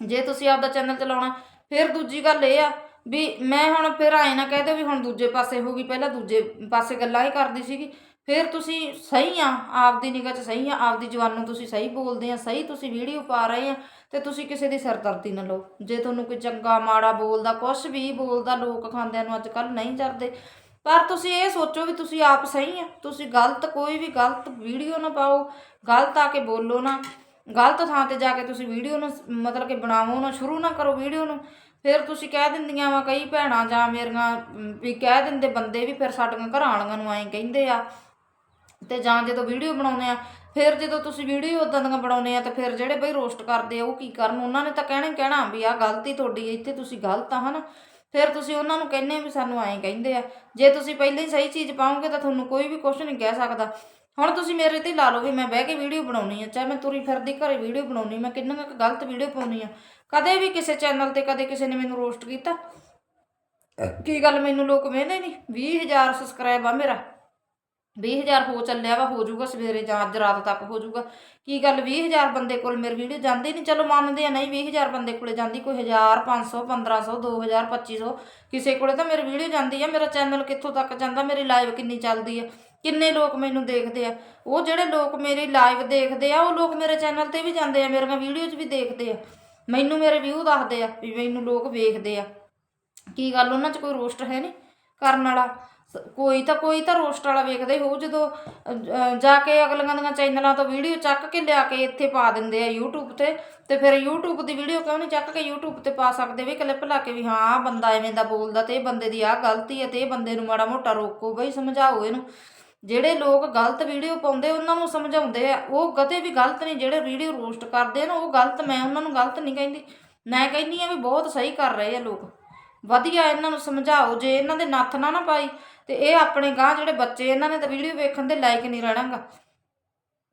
ਜੇ ਤੁਸੀਂ ਆਪਦਾ ਚੈਨਲ ਚਲਾਉਣਾ, ਫਿਰ ਦੂਜੀ ਗੱਲ ਇਹ ਆ ਵੀ ਮੈਂ ਹੁਣ ਫਿਰ ਆਏ ਨਾ ਕਹਿ ਦਿਓ ਵੀ ਹੁਣ ਦੂਜੇ ਪਾਸੇ ਹੋ ਗਈ, ਪਹਿਲਾਂ ਦੂਜੇ ਪਾਸੇ ਗੱਲਾਂ ਹੀ ਕਰਦੀ ਸੀਗੀ। ਫਿਰ ਤੁਸੀਂ ਸਹੀ ਆ, ਆਪਦੀ ਨਿਗਾਹ 'ਚ ਸਹੀ ਆ, ਆਪਦੀ ਜਵਾਨ ਨੂੰ ਤੁਸੀਂ ਸਹੀ ਬੋਲਦੇ ਆ, ਸਹੀ ਤੁਸੀਂ ਵੀਡੀਓ ਪਾ ਰਹੇ ਆ, ਤੇ ਤੁਸੀਂ ਕਿਸੇ ਦੀ ਸਰਦਰਦੀ ਨਾ ਲਓ। ਜੇ ਤੁਹਾਨੂੰ ਕੋਈ ਚੰਗਾ, ਮਾੜਾ ਬੋਲਦਾ ਕੁਝ ਵੀ ਬੋਲਦਾ, ਲੋਕ ਖਾਂਦਿਆਂ ਨੂੰ ਅੱਜ ਕੱਲ ਨਹੀਂ ਚੜਦੇ ਪਰ ਤੁਸੀਂ ਇਹ ਸੋਚੋ ਵੀ ਤੁਸੀਂ ਆਪ ਸਹੀ ਆ, ਤੁਸੀਂ ਗਲਤ, ਕੋਈ ਵੀ ਗਲਤ ਵੀਡੀਓ ਨਾ ਪਾਓ, ਗਲਤ ਆ ਕੇ ਬੋਲੋ ਨਾ, ਗਲਤ ਥਾਂ ਤੇ ਜਾ ਕੇ ਤੁਸੀਂ ਵੀਡੀਓ ਨੂੰ ਮਤਲਬ ਕਿ ਬਣਾਵੋ ਨਾ, ਸ਼ੁਰੂ ਨਾ ਕਰੋ ਵੀਡੀਓ ਨੂੰ। ਫਿਰ ਤੁਸੀਂ ਕਹਿ ਦਿੰਦੀਆਂ ਵਾ ਕਈ ਭੈਣਾਂ ਜਾਂ ਮੇਰੀਆਂ ਵੀ ਕਹਿ ਦਿੰਦੇ ਬੰਦੇ ਵੀ ਫਿਰ ਸਾਡੀਆਂ ਘਰਾਂ ਵਾਲੀਆਂ ਨੂੰ ਐਂ ਕਹਿੰਦੇ ਆ। ਤੇ ਜਾਂ ਜਦੋਂ ਵੀਡੀਓ ਬਣਾਉਂਦੇ ਆ, ਫਿਰ ਜਦੋਂ ਤੁਸੀਂ ਵੀਡੀਓ ਉਦਾਂ ਦੀਆਂ ਬਣਾਉਂਦੇ ਆ, ਤੇ ਫਿਰ ਜਿਹੜੇ ਬਈ ਰੋਸਟ ਕਰਦੇ ਆ, ਉਹ ਕੀ ਕਰਨ? ਉਹਨਾਂ ਨੇ ਤਾਂ ਕਹਿਣਾ ਹੀ ਕਹਿਣਾ ਵੀ ਆ ਗਲਤੀ ਤੁਹਾਡੀ ਇੱਥੇ ਤੁਸੀਂ ਗਲਤ ਆ, ਹਨਾ? ਫਿਰ ਤੁਸੀਂ ਉਹਨਾਂ ਨੂੰ ਕਹਿੰਦੇ ਵੀ ਸਾਨੂੰ ਐਂ ਕਹਿੰਦੇ ਆ। ਜੇ ਤੁਸੀਂ ਪਹਿਲਾਂ ਹੀ ਸਹੀ ਚੀਜ਼ ਪਾਓਗੇ, ਤਾਂ ਤੁਹਾਨੂੰ ਕੋਈ ਵੀ ਕੁਝ ਨਹੀਂ ਕਹਿ ਸਕਦਾ। ਹੁਣ ਤੁਸੀਂ ਮੇਰੇ ਤੇ ਲਾ ਲਓ ਵੀ ਮੈਂ ਬਹਿ ਕੇ ਵੀਡੀਓ ਬਣਾਉਣੀ ਆ, ਚਾਹੇ ਮੈਂ ਤੁਰੀ ਫਿਰਦੀ ਘਰੇ ਵੀਡੀਓ ਬਣਾਉਣੀ ਮੈਂ ਕਿੰਨਾ ਕੁ ਗਲਤ ਵੀਡੀਓ ਪਾਉਣੀ ਆ। ਕਦੇ ਵੀ ਕਿਸੇ ਚੈਨਲ ਤੇ, ਕਦੇ ਕਿਸੇ ਨੇ ਮੈਨੂੰ ਰੋਸਟ ਕੀਤਾ। ਕੀ ਗੱਲ ਮੈਨੂੰ ਲੋਕ ਵੇਂਦੇ ਨਹੀਂ 20000 ਸਬਸਕ੍ਰਾਈਬ ਆ ਮੇਰਾ। 20000 ਹੋ ਚੱਲਿਆ ਵਾ, ਹੋ ਜਾਊਗਾ ਸਵੇਰੇ ਜਾਂ ਅੱਜ ਰਾਤ ਤੱਕ ਹੋ ਜਾਊਗਾ। ਕੀ ਗੱਲ 20000 ਬੰਦੇ ਕੋਲ ਮੇਰੀ ਵੀਡੀਓ ਜਾਂਦੀ ਨਹੀਂ ਚਲੋ ਮੰਨਦੇ ਆ, ਨਹੀਂ 20000 ਬੰਦੇ ਕੋਲੇ ਜਾਂਦੀ, ਕੋਈ 1000 500 1500 2000 2500 ਕਿਸੇ ਕੋਲੇ ਤਾਂ ਮੇਰੀ ਵੀਡੀਓ ਜਾਂਦੀ ਆ। ਮੇਰਾ ਚੈਨਲ ਕਿੱਥੋਂ ਤੱਕ ਜਾਂਦਾ? ਮੇਰੀ ਲਾਈਵ ਕਿੰਨੀ ਚੱਲਦੀ ਆ? ਕਿੰਨੇ ਲੋਕ ਮੈਨੂੰ ਦੇਖਦੇ ਆ? ਉਹ ਜਿਹੜੇ ਲੋਕ ਮੇਰੀ ਲਾਈਵ ਦੇਖਦੇ ਆ, ਉਹ ਲੋਕ ਮੇਰੇ ਚੈਨਲ ਤੇ ਵੀ ਜਾਂਦੇ ਆ ਮੇਰੀਆਂ ਵੀਡੀਓਜ਼ ਵੀ ਦੇਖਦੇ ਆ। ਮੈਨੂੰ ਮੇਰੇ ਵਿਊ ਦੱਸਦੇ ਆ ਵੀ ਮੈਨੂੰ ਲੋਕ ਵੇਖਦੇ ਆ। ਕੀ ਗੱਲ, ਉਹਨਾਂ 'ਚ ਕੋਈ ਰੋਸਟ ਹੈ ਨਹੀਂ ਕਰਨ ਵਾਲਾ? ਕੋਈ ਤਾਂ ਕੋਈ ਤਾਂ ਰੋਸਟ ਵਾਲਾ ਵੇਖਦਾ ਹੀ ਹੋਊ, ਜਦੋਂ ਜਾ ਕੇ ਅਗਲੀਆਂ ਦੀਆਂ ਚੈਨਲਾਂ ਤੋਂ ਵੀਡੀਓ ਚੱਕ ਕੇ ਲਿਆ ਕੇ ਇੱਥੇ ਪਾ ਦਿੰਦੇ ਆ YouTube ਤੇ ਤੇ ਫਿਰ YouTube ਦੀ ਵੀਡੀਓ ਕਿਉਂ ਨਹੀਂ ਚੱਕ ਕੇ YouTube ਤੇ ਪਾ ਸਕਦੇ ਵੀ ਕਲਿੱਪ ਲਾ ਕੇ ਵੀ ਹਾਂ ਬੰਦਾ ਐਵੇਂ ਦਾ ਬੋਲਦਾ ਤੇ ਇਹ ਬੰਦੇ ਦੀ ਆਹ ਗਲਤੀ ਹੈ ਤੇ ਇਹ ਬੰਦੇ ਨੂੰ ਮਾੜਾ ਮੋਟਾ ਰੋਕੋ ਬਈ, ਸਮਝਾਓ ਇਹਨੂੰ। ਜਿਹੜੇ ਲੋਕ ਗਲਤ ਵੀਡੀਓ ਪਾਉਂਦੇ, ਉਹਨਾਂ ਨੂੰ ਸਮਝਾਉਂਦੇ ਆ। ਉਹ ਕਦੇ ਵੀ ਗਲਤ ਨਹੀਂ, ਜਿਹੜੇ ਵੀਡੀਓ ਰੋਸਟ ਕਰਦੇ ਆ ਨਾ, ਉਹ ਗਲਤ, ਮੈਂ ਉਹਨਾਂ ਨੂੰ ਗਲਤ ਨਹੀਂ ਕਹਿੰਦੀ। ਮੈਂ ਕਹਿੰਦੀ ਆ ਵੀ ਬਹੁਤ ਸਹੀ ਕਰ ਰਹੇ ਆ ਲੋਕ। ਵਧੀਆ ਇਹਨਾਂ ਨੂੰ ਸਮਝਾਓ, ਜੇ ਇਹਨਾਂ ਦੇ ਨੱਥ ਨਾ ਨਾ ਪਾਈ, ਤੇ ਇਹ ਆਪਣੇ ਗਾਂ ਜਿਹੜੇ ਬੱਚੇ ਇਹਨਾਂ ਨੇ ਤਾਂ ਵੀਡੀਓ ਵੇਖਣ ਦੇ ਲਾਇਕ ਨਹੀਂ ਰਹਿਣਾਗਾ।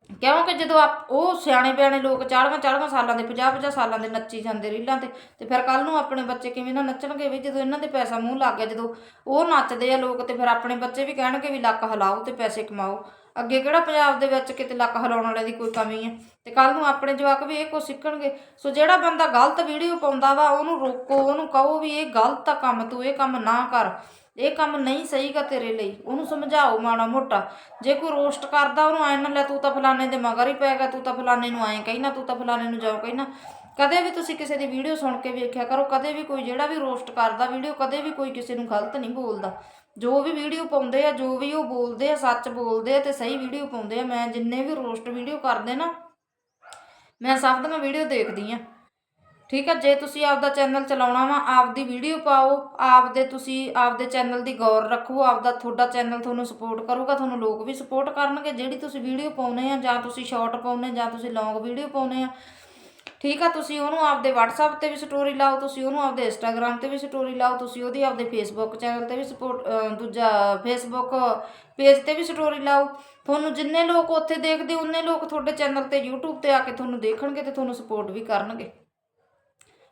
ਕਿਉਂਕਿ ਜਦੋਂ ਆਪ ਉਹ ਸਿਆਣੇ ਬਿਆਣੇ ਲੋਕ 40 40 ਸਾਲਾਂ ਦੇ 50 50 ਸਾਲਾਂ ਦੇ ਨੱਚੀ ਜਾਂਦੇ ਰੀਲਾਂ ਤੇ ਤੇ ਫਿਰ ਕੱਲ ਨੂੰ ਆਪਣੇ ਬੱਚੇ ਕਿਵੇਂ ਨਾ ਨੱਚਣਗੇ ਵੀ ਜਦੋਂ ਇਹਨਾਂ ਦੇ ਪੈਸਾ ਮੂੰਹ ਲੱਗ ਗਿਆ, ਜਦੋਂ ਉਹ ਨੱਚਦੇ ਆ ਲੋਕ ਤੇ ਫਿਰ ਆਪਣੇ ਬੱਚੇ ਵੀ ਕਹਿਣਗੇ ਵੀ ਲੱਕ ਹਿਲਾਓ ਤੇ ਪੈਸੇ ਕਮਾਓ। ਅੱਗੇ ਕਿਹੜਾ ਪੰਜਾਬ ਦੇ ਵਿੱਚ ਕਿਤੇ ਲੱਕ ਹਿਲਾਉਣ ਵਾਲੇ ਦੀ ਕੋਈ ਕਮੀ ਹੈ ਤੇ ਕੱਲ ਨੂੰ ਆਪਣੇ ਜਵਾਕ ਵੀ ਇਹ ਕੁਝ ਸਿੱਖਣਗੇ। ਸੋ ਜਿਹੜਾ ਬੰਦਾ ਗਲਤ ਵੀਡੀਓ ਪਾਉਂਦਾ ਵਾ, ਉਹਨੂੰ ਰੋਕੋ, ਉਹਨੂੰ ਕਹੋ ਵੀ ਇਹ ਗਲਤ ਆ ਕੰਮ, ਤੂੰ ਇਹ ਕੰਮ ਨਾ ਕਰ। ਇਹ ਕੰਮ ਨਹੀਂ ਸਹੀਗਾ ਤੇਰੇ ਲਈ। ਉਹਨੂੰ ਸਮਝਾਓ ਮਾੜਾ ਮੋਟਾ। ਜੇ ਕੋਈ ਰੋਸਟ ਕਰਦਾ, ਉਹਨੂੰ ਐਂ ਨਾ ਲੈ, ਤੂੰ ਤਾਂ ਫਲਾਣੇ ਦੇ ਮਗਰ ਹੀ ਪੈ ਗਿਆ, ਤੂੰ ਤਾਂ ਫਲਾਣੇ ਨੂੰ ਐਂ ਕਹਿਣਾ ਤੂੰ ਤਾਂ ਫਲਾਣੇ ਨੂੰ ਜਾਓ ਕਹਿਣਾ ਕਦੇ ਵੀ ਤੁਸੀਂ ਕਿਸੇ ਦੀ ਵੀਡੀਓ ਸੁਣ ਕੇ ਵੇਖਿਆ ਕਰੋ, ਕਦੇ ਵੀ ਕੋਈ ਜਿਹੜਾ ਵੀ ਰੋਸਟ ਕਰਦਾ ਵੀਡੀਓ, ਕਦੇ ਵੀ ਕੋਈ ਕਿਸੇ ਨੂੰ ਗਲਤ ਨਹੀਂ ਬੋਲਦਾ। ਜੋ ਵੀ ਵੀਡੀਓ ਪਾਉਂਦੇ ਆ, ਜੋ ਵੀ ਉਹ ਬੋਲਦੇ ਆ, ਸੱਚ ਬੋਲਦੇ ਆ ਤੇ ਸਹੀ ਵੀਡੀਓ ਪਾਉਂਦੇ ਆ, ਮੈਂ ਜਿੰਨੇ ਵੀ ਰੋਸਟ ਵੀਡੀਓ ਕਰਦੇ ਨਾ, ਮੈਂ ਸਭ ਦੀਆਂ ਵੀਡੀਓ ਦੇਖਦੀ ਆ। ਠੀਕ ਆ, ਜੇ ਤੁਸੀਂ ਆਪਦਾ ਚੈਨਲ ਚਲਾਉਣਾ ਵਾ, ਆਪਦੀ ਵੀਡੀਓ ਪਾਓ, ਆਪਦੇ ਤੁਸੀਂ ਆਪਦੇ ਚੈਨਲ ਦੀ ਗੌਰ ਰੱਖੋ, ਆਪਦਾ ਤੁਹਾਡਾ ਚੈਨਲ ਤੁਹਾਨੂੰ ਸਪੋਰਟ ਕਰੂਗਾ, ਤੁਹਾਨੂੰ ਲੋਕ ਵੀ ਸਪੋਰਟ ਕਰਨਗੇ, ਜਿਹੜੀ ਤੁਸੀਂ ਵੀਡੀਓ ਪਾਉਨੇ ਆ, ਜਾਂ ਤੁਸੀਂ ਸ਼ਾਰਟ ਪਾਉਨੇ ਜਾਂ ਤੁਸੀਂ ਲੌਂਗ ਵੀਡੀਓ ਪਾਉਨੇ ਆ। ਠੀਕ ਆ, ਤੁਸੀਂ ਉਹਨੂੰ ਆਪਦੇ WhatsApp ਤੇ ਵੀ ਸਟੋਰੀ ਲਾਓ, ਤੁਸੀਂ ਉਹਨੂੰ ਆਪਦੇ Instagram ਤੇ ਵੀ ਸਟੋਰੀ ਲਾਓ, ਤੁਸੀਂ ਉਹਦੀ ਆਪਦੇ Facebook ਚੈਨਲ ਤੇ ਵੀ ਸਪੋਰਟ ਦੂਜਾ Facebook ਪੇਜ ਤੇ ਵੀ ਸਟੋਰੀ ਲਾਓ। ਤੁਹਾਨੂੰ ਜਿੰਨੇ ਲੋਕ ਉੱਥੇ ਦੇਖਦੇ ਉਨੇ ਲੋਕ ਤੁਹਾਡੇ ਚੈਨਲ ਤੇ YouTube ਤੇ ਆ ਕੇ ਤੁਹਾਨੂੰ ਦੇਖਣਗੇ ਤੇ ਤੁਹਾਨੂੰ ਸਪੋਰਟ ਵੀ ਕਰਨਗੇ।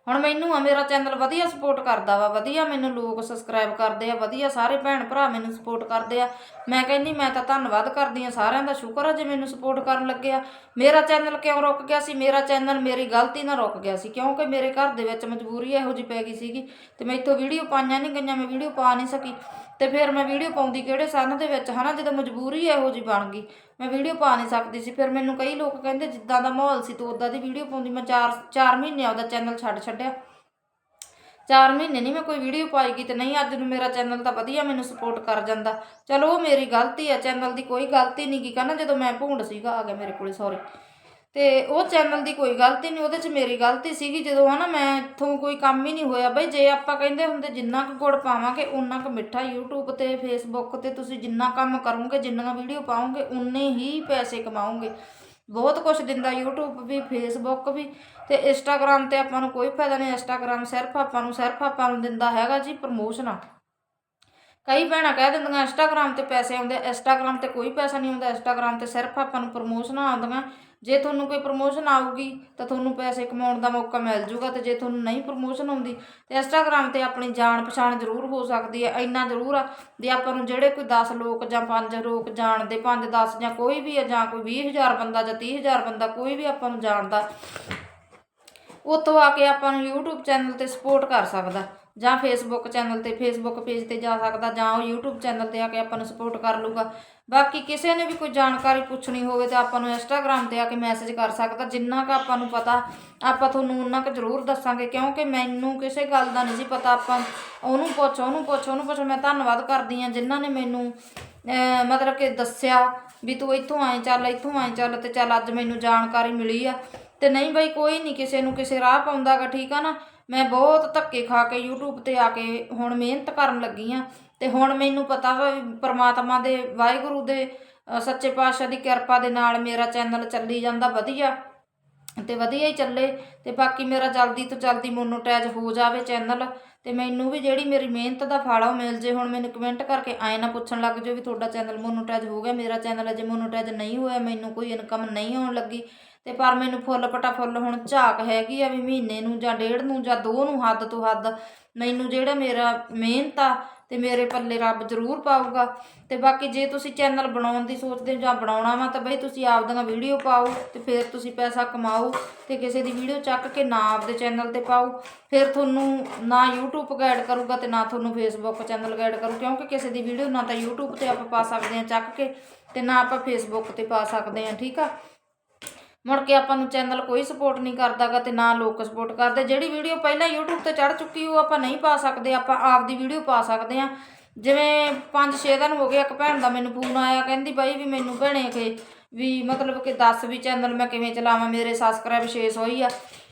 ਹੁਣ ਮੈਨੂੰ ਆ, ਮੇਰਾ ਚੈਨਲ ਵਧੀਆ ਸਪੋਰਟ ਕਰਦਾ ਵਾ, ਵਧੀਆ ਮੈਨੂੰ ਲੋਕ ਸਬਸਕ੍ਰਾਈਬ ਕਰਦੇ ਆ, ਵਧੀਆ ਸਾਰੇ ਭੈਣ ਭਰਾ ਮੈਨੂੰ ਸਪੋਰਟ ਕਰਦੇ ਆ। ਮੈਂ ਕਹਿੰਦੀ, ਮੈਂ ਤਾਂ ਧੰਨਵਾਦ ਕਰਦੀ ਆ ਸਾਰਿਆਂ ਦਾ, ਸ਼ੁਕਰ ਆ ਜੇ ਮੈਨੂੰ ਸਪੋਰਟ ਕਰਨ ਲੱਗਿਆ ਮੇਰਾ ਚੈਨਲ ਕਿਉਂ ਰੁਕ ਗਿਆ ਸੀ? ਮੇਰਾ ਚੈਨਲ ਮੇਰੀ ਗਲਤੀ ਨਾਲ ਰੁਕ ਗਿਆ ਸੀ, ਕਿਉਂਕਿ ਮੇਰੇ ਘਰ ਦੇ ਵਿੱਚ ਮਜਬੂਰੀ ਇਹੋ ਜਿਹੀ ਪੈ ਗਈ ਸੀਗੀ ਤੇ ਮੈਂ ਇੱਥੋਂ ਵੀਡੀਓ ਪਾਈਆਂ ਨਹੀਂ ਗਈਆਂ, ਮੈਂ ਵੀਡੀਓ ਪਾ ਨਹੀਂ ਸਕੀ। ਤੇ ਫਿਰ ਮੈਂ ਵੀਡੀਓ ਪਾਉਂਦੀ ਕਿਹੜੇ ਸੰਨ ਦੇ ਵਿੱਚ, ਹਨਾ, ਜਦੋਂ ਮਜਬੂਰੀ ਇਹੋ ਜਿਹੀ ਬਣ ਗਈ। ਮੈਂ ਵੀਡੀਓ ਪਾ ਨਹੀਂ ਸਕਦੀ ਸੀ। ਫਿਰ ਮੈਨੂੰ ਕਈ ਲੋਕ ਕਹਿੰਦੇ ਜਿੱਦਾਂ ਦਾ ਮਾਹੌਲ ਸੀ, ਤੂੰ ਉਦਾਂ ਦੀ ਵੀਡੀਓ ਪਾਉਂਦੀ। ਮੈਂ 4 4 ਮਹੀਨੇ ਆਪਦਾ ਚੈਨਲ ਛੱਡ ਛੱਡਿਆ। ਚਾਰ ਮਹੀਨੇ ਨਹੀਂ ਮੈਂ ਕੋਈ ਵੀਡੀਓ ਪਾਈ ਗਈ ਤੇ ਨਹੀਂ, ਅੱਜ ਨੂੰ ਮੇਰਾ ਚੈਨਲ ਤਾਂ ਵਧੀਆ ਮੈਨੂੰ ਸਪੋਰਟ ਕਰ ਜਾਂਦਾ। ਚਲੋ ਉਹ ਮੇਰੀ ਗਲਤੀ ਆ, ਚੈਨਲ ਦੀ ਕੋਈ ਗਲਤੀ ਨਹੀਂ ਕੀ ਕਹਿੰਦਾ ਜਦੋਂ ਮੈਂ ਭੂੰਡ ਸੀਗਾ, ਆ ਗਿਆ ਮੇਰੇ ਕੋਲੇ ਸੌਰੀ ਅਤੇ ਉਹ ਚੈਨਲ ਦੀ ਕੋਈ ਗਲਤੀ ਨਹੀਂ, ਉਹਦੇ 'ਚ ਮੇਰੀ ਗਲਤੀ ਸੀਗੀ ਜਦੋਂ ਹਨਾ ਮੈਂ ਇੱਥੋਂ ਕੋਈ ਕੰਮ ਹੀ ਨਹੀਂ ਹੋਇਆ ਬਈ, ਜੇ ਆਪਾਂ ਕਹਿੰਦੇ ਹੁੰਦੇ ਜਿੰਨਾ ਕੁ ਗੁੜ ਪਾਵਾਂਗੇ ਉਨਾ ਕੁ ਮਿੱਠਾ ਯੂਟਿਊਬ ਤੇ ਫੇਸਬੁੱਕ ਤੇ ਤੁਸੀਂ ਜਿੰਨਾ ਕੰਮ ਕਰੋਗੇ ਜਿੰਨੀਆਂ ਵੀਡੀਓ ਪਾਓਗੇ ਉਨੇ ਹੀ ਪੈਸੇ ਕਮਾਓਗੇ। ਬਹੁਤ ਕੁਝ ਦਿੰਦਾ YouTube ਵੀ, Facebook ਵੀ ਤੇ Instagram ਤੇ ਆਪਾਂ ਨੂੰ ਕੋਈ ਫਾਇਦਾ ਨਹੀਂ, Instagram ਸਿਰਫ ਆਪਾਂ ਨੂੰ, ਸਿਰਫ ਆਪਾਂ ਨੂੰ ਦਿੰਦਾ ਹੈਗਾ ਜੀ ਪ੍ਰਮੋਸ਼ਨਾਂ ਕਈ ਭੈਣਾਂ ਕਹਿ ਦਿੰਦੀਆਂ ਇੰਸਟਾਗ੍ਰਾਮ ਤੇ ਪੈਸੇ ਆਉਂਦੇ ਇੰਸਟਾਗ੍ਰਾਮ ਤੇ ਕੋਈ ਪੈਸਾ ਨਹੀਂ ਆਉਂਦਾ ਇੰਸਟਾਗ੍ਰਾਮ ਤੇ ਸਿਰਫ ਆਪਾਂ ਨੂੰ ਪ੍ਰਮੋਸ਼ਨਾਂ ਆਉਂਦੀਆਂ। ਜੇ ਤੁਹਾਨੂੰ ਕੋਈ ਪ੍ਰਮੋਸ਼ਨ ਆਊਗੀ, ਤਾਂ ਤੁਹਾਨੂੰ ਪੈਸੇ ਕਮਾਉਣ ਦਾ ਮੌਕਾ ਮਿਲ ਜੂਗਾ ਤੇ ਜੇ ਤੁਹਾਨੂੰ ਨਹੀਂ ਪ੍ਰਮੋਸ਼ਨ ਆਉਂਦੀ, ਤੇ ਇੰਸਟਾਗ੍ਰਾਮ ਤੇ ਆਪਣੀ ਜਾਣ ਪਛਾਣ ਜ਼ਰੂਰ ਹੋ ਸਕਦੀ ਹੈ, ਇੰਨਾ ਜ਼ਰੂਰ ਆ ਜੇ ਆਪਾਂ ਨੂੰ ਜਿਹੜੇ ਕੋਈ 10 ਲੋਕ ਜਾਂ 5 ਲੋਕ ਜਾਣਦੇ 5 10 ਜਾਂ ਕੋਈ ਵੀ ਹੈ ਜਾਂ ਕੋਈ 20000 ਬੰਦਾ ਜਾਂ 30000 ਬੰਦਾ, ਕੋਈ ਵੀ ਆਪਾਂ ਨੂੰ ਜਾਣਦਾ, ਉੱਥੋਂ ਆ ਕੇ ਆਪਾਂ ਨੂੰ YouTube ਚੈਨਲ ਤੇ ਸਪੋਰਟ ਕਰ ਸਕਦਾ। ਜਾਂ ਫੇਸਬੁੱਕ ਚੈਨਲ ਤੇ ਫੇਸਬੁੱਕ ਪੇਜ ਤੇ ਜਾ ਸਕਦਾ ਜਾਂ ਉਹ YouTube ਚੈਨਲ ਤੇ ਆ ਕੇ ਆਪਾਂ ਨੂੰ ਸਪੋਰਟ ਕਰ ਲੂਗਾ। ਬਾਕੀ ਕਿਸੇ ਨੇ ਵੀ ਕੋਈ ਜਾਣਕਾਰੀ ਪੁੱਛਣੀ ਹੋਵੇ ਤਾਂ ਆਪਾਂ ਨੂੰ Instagram ਤੇ ਆ ਕੇ ਮੈਸੇਜ ਕਰ ਸਕਦਾ। ਜਿੰਨਾ ਕੁ ਆਪਾਂ ਨੂੰ ਪਤਾ, ਆਪਾਂ ਤੁਹਾਨੂੰ ਉਹਨਾਂ ਕੁ ਜ਼ਰੂਰ ਦੱਸਾਂਗੇ। ਕਿਉਂਕਿ ਮੈਨੂੰ ਕਿਸੇ ਗੱਲ ਦਾ ਨਹੀਂ ਸੀ ਪਤਾ। ਆਪਾਂ ਉਹਨੂੰ ਪੁੱਛ ਉਹਨੂੰ ਪੁੱਛ ਉਹਨੂੰ ਪੁੱਛ। ਮੈਂ ਧੰਨਵਾਦ ਕਰਦੀ ਹਾਂ ਜਿਨ੍ਹਾਂ ਨੇ ਮੈਨੂੰ ਮਤਲਬ ਕਿ ਦੱਸਿਆ ਵੀ ਤੂੰ ਇੱਥੋਂ ਆਏ ਚੱਲ, ਇੱਥੋਂ ਆਏ ਚੱਲ ਤੇ ਚੱਲ ਅੱਜ ਮੈਨੂੰ ਜਾਣਕਾਰੀ ਮਿਲੀ ਆ। ਤੇ ਨਹੀਂ ਬਈ, ਕੋਈ ਨਹੀਂ। ਕਿਸੇ ਨੂੰ ਕਿਸੇ ਰਾਹ ਪਾਉਂਦਾਗਾ ਠੀਕ ਆ ਨਾ? ਮੈਂ ਬਹੁਤ ਧੱਕੇ ਖਾ ਕੇ YouTube ਤੇ ਆ ਕੇ ਹੁਣ ਮਿਹਨਤ ਕਰਨ ਲੱਗੀ ਆ। ਤੇ ਹੁਣ ਮੈਨੂੰ ਪਤਾ ਵਾ ਪਰਮਾਤਮਾ ਦੇ, ਵਾਹਿਗੁਰੂ ਦੇ ਸੱਚੇ ਪਾਤਸ਼ਾਹ ਦੀ ਕਿਰਪਾ ਦੇ ਨਾਲ ਮੇਰਾ ਚੈਨਲ ਚੱਲੀ ਜਾਂਦਾ ਵਧੀਆ। ਤੇ ਵਧੀਆ ਹੀ ਚੱਲੇ। ਤੇ ਬਾਕੀ ਮੇਰਾ ਜਲਦੀ ਤੋਂ ਜਲਦੀ ਮੋਨੋਟਾਈਜ਼ ਹੋ ਜਾਵੇ ਚੈਨਲ। ਤੇ ਮੈਨੂੰ ਵੀ ਜਿਹੜੀ ਮੇਰੀ ਮਿਹਨਤ ਦਾ ਫਲ ਉਹ ਮਿਲ ਜੇ। ਹੁਣ ਮੈਨੂੰ ਕਮੈਂਟ ਕਰਕੇ ਆਏ ਨਾ ਪੁੱਛਣ ਲੱਗ ਜਾਓ ਵੀ ਤੁਹਾਡਾ ਚੈਨਲ ਮੋਨੋਟਾਈਜ਼ ਹੋ ਗਿਆ। ਮੇਰਾ ਚੈਨਲ ਅਜੇ ਮੋਨੋਟਾਈਜ਼ ਨਹੀਂ ਹੋਇਆ। ਮੈਨੂੰ ਕੋਈ ਇਨਕਮ ਨਹੀਂ ਆਉਣ ਲੱਗੀ। ਤੇ ਪਰ ਮੈਨੂੰ ਫੁੱਲ ਪਟਾਫੁੱਲ ਹੁਣ ਝਾਕ ਹੈਗੀ ਆ ਵੀ ਮਹੀਨੇ ਨੂੰ ਜਾਂ ਡੇਢ ਨੂੰ ਜਾਂ ਦੋ ਨੂੰ ਹੱਦ ਤੋਂ ਹੱਦ। ਮੈਨੂੰ ਜਿਹੜਾ ਮੇਰਾ ਮਿਹਨਤ ਆ ਤੇ ਮੇਰੇ ਪੱਲੇ ਰੱਬ ਜ਼ਰੂਰ ਪਾਊਗਾ। ਤੇ ਬਾਕੀ ਜੇ ਤੁਸੀਂ ਚੈਨਲ ਬਣਾਉਣ ਦੀ ਸੋਚਦੇ ਹੋ ਜਾਂ ਬਣਾਉਣਾ ਵਾ ਤਾਂ ਬਈ ਤੁਸੀਂ ਆਪਦੀਆਂ ਵੀਡੀਓ ਪਾਓ ਤੇ ਫਿਰ ਤੁਸੀਂ ਪੈਸਾ ਕਮਾਓ ਤੇ ਕਿਸੇ ਦੀ ਵੀਡੀਓ ਚੱਕ ਕੇ ਨਾ ਆਪਦੇ ਚੈਨਲ ਤੇ ਪਾਓ। ਫਿਰ ਤੁਹਾਨੂੰ ਨਾ YouTube ਗਾਈਡ ਕਰੂਗਾ ਤੇ ਨਾ ਤੁਹਾਨੂੰ Facebook ਚੈਨਲ ਗਾਈਡ ਕਰੂ। ਕਿਉਂਕਿ ਕਿਸੇ ਦੀ ਵੀਡੀਓ ਨਾ ਤਾਂ YouTube ਤੇ ਆਪਾਂ ਪਾ ਸਕਦੇ ਹਾਂ ਚੱਕ ਕੇ ਤੇ ਨਾ ਆਪਾਂ Facebook ਤੇ ਪਾ ਸਕਦੇ ਹਾਂ, ਠੀਕ ਆ? ਮੁੜ ਕੇ ਆਪਾਂ ਨੂੰ ਚੈਨਲ ਕੋਈ ਸਪੋਰਟ ਨਹੀਂ ਕਰਦਾਗਾ ਤੇ ਨਾ ਲੋਕ ਸਪੋਰਟ ਕਰਦੇ। ਜਿਹੜੀ ਵੀਡੀਓ ਪਹਿਲਾਂ YouTube ਤੇ ਚੜ ਚੁੱਕੀ ਉਹ ਆਪਾਂ ਨਹੀਂ ਪਾ ਸਕਦੇ, ਆਪਾਂ ਆਪ ਦੀ ਵੀਡੀਓ ਪਾ ਸਕਦੇ ਆ ਜਿਵੇਂ 5-6 ਦਿਨ ਹੋ ਗਏ, ਇੱਕ ਭੈਣ ਦਾ ਮੈਨੂੰ ਫੋਨ ਆਇਆ, ਕਹਿੰਦੀ ਬਾਈ ਵੀ ਮੈਨੂੰ ਭੈਣੇ ਕਿ ਵੀ ਮਤਲਬ ਕਿ ਦੱਸ ਵੀ ਚੈਨਲ ਮੈਂ ਕਿਵੇਂ ਚਲਾਵਾਂ, ਮੇਰੇ ਸਬਸਕ੍ਰਾਈਬ 600 ਹੀ ਆ।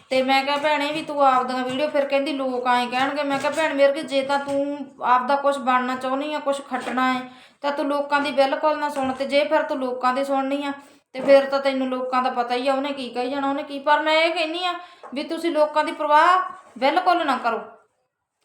ਤੇ ਮੈਂ ਕਿਹਾ ਭੈਣੇ ਵੀ ਤੂੰ ਆਪ ਆਪਦੀਆਂ ਵੀਡੀਓ ਫਿਰ ਕਹਿੰਦੀ ਲੋਕ ਆਏ ਕਹਿਣਗੇ। ਮੈਂ ਕਿਹਾ ਭੈਣ ਮੇਰੇ ਕਿ ਜੇ ਤਾਂ ਤੂੰ ਆਪਦਾ ਕੁਝ ਬਣਨਾ ਚਾਹੁੰਦੀ ਆ ਕੁਝ ਖੱਟਣਾ ਹੈ ਤਾਂ ਤੂੰ ਲੋਕਾਂ ਦੀ ਬਿਲਕੁਲ ਨਾ ਸੁਣ ਤੇ ਜੇ ਫਿਰ ਤੂੰ ਲੋਕਾਂ ਦੀ ਸੁਣਨੀ ਆ ਤੇ ਫਿਰ ਤਾਂ ਤੈਨੂੰ ਲੋਕਾਂ ਦਾ ਪਤਾ ਹੀ ਆ, ਉਹਨੇ ਕੀ ਕਹੀ ਜਾਣਾ, ਉਹਨੇ ਕੀ, ਪਰ ਮੈਂ ਇਹ ਕਹਿੰਨੀ ਆ ਵੀ ਤੁਸੀਂ ਲੋਕਾਂ ਦੀ ਪਰਵਾਹ ਬਿਲਕੁਲ ਨਾ ਕਰੋ।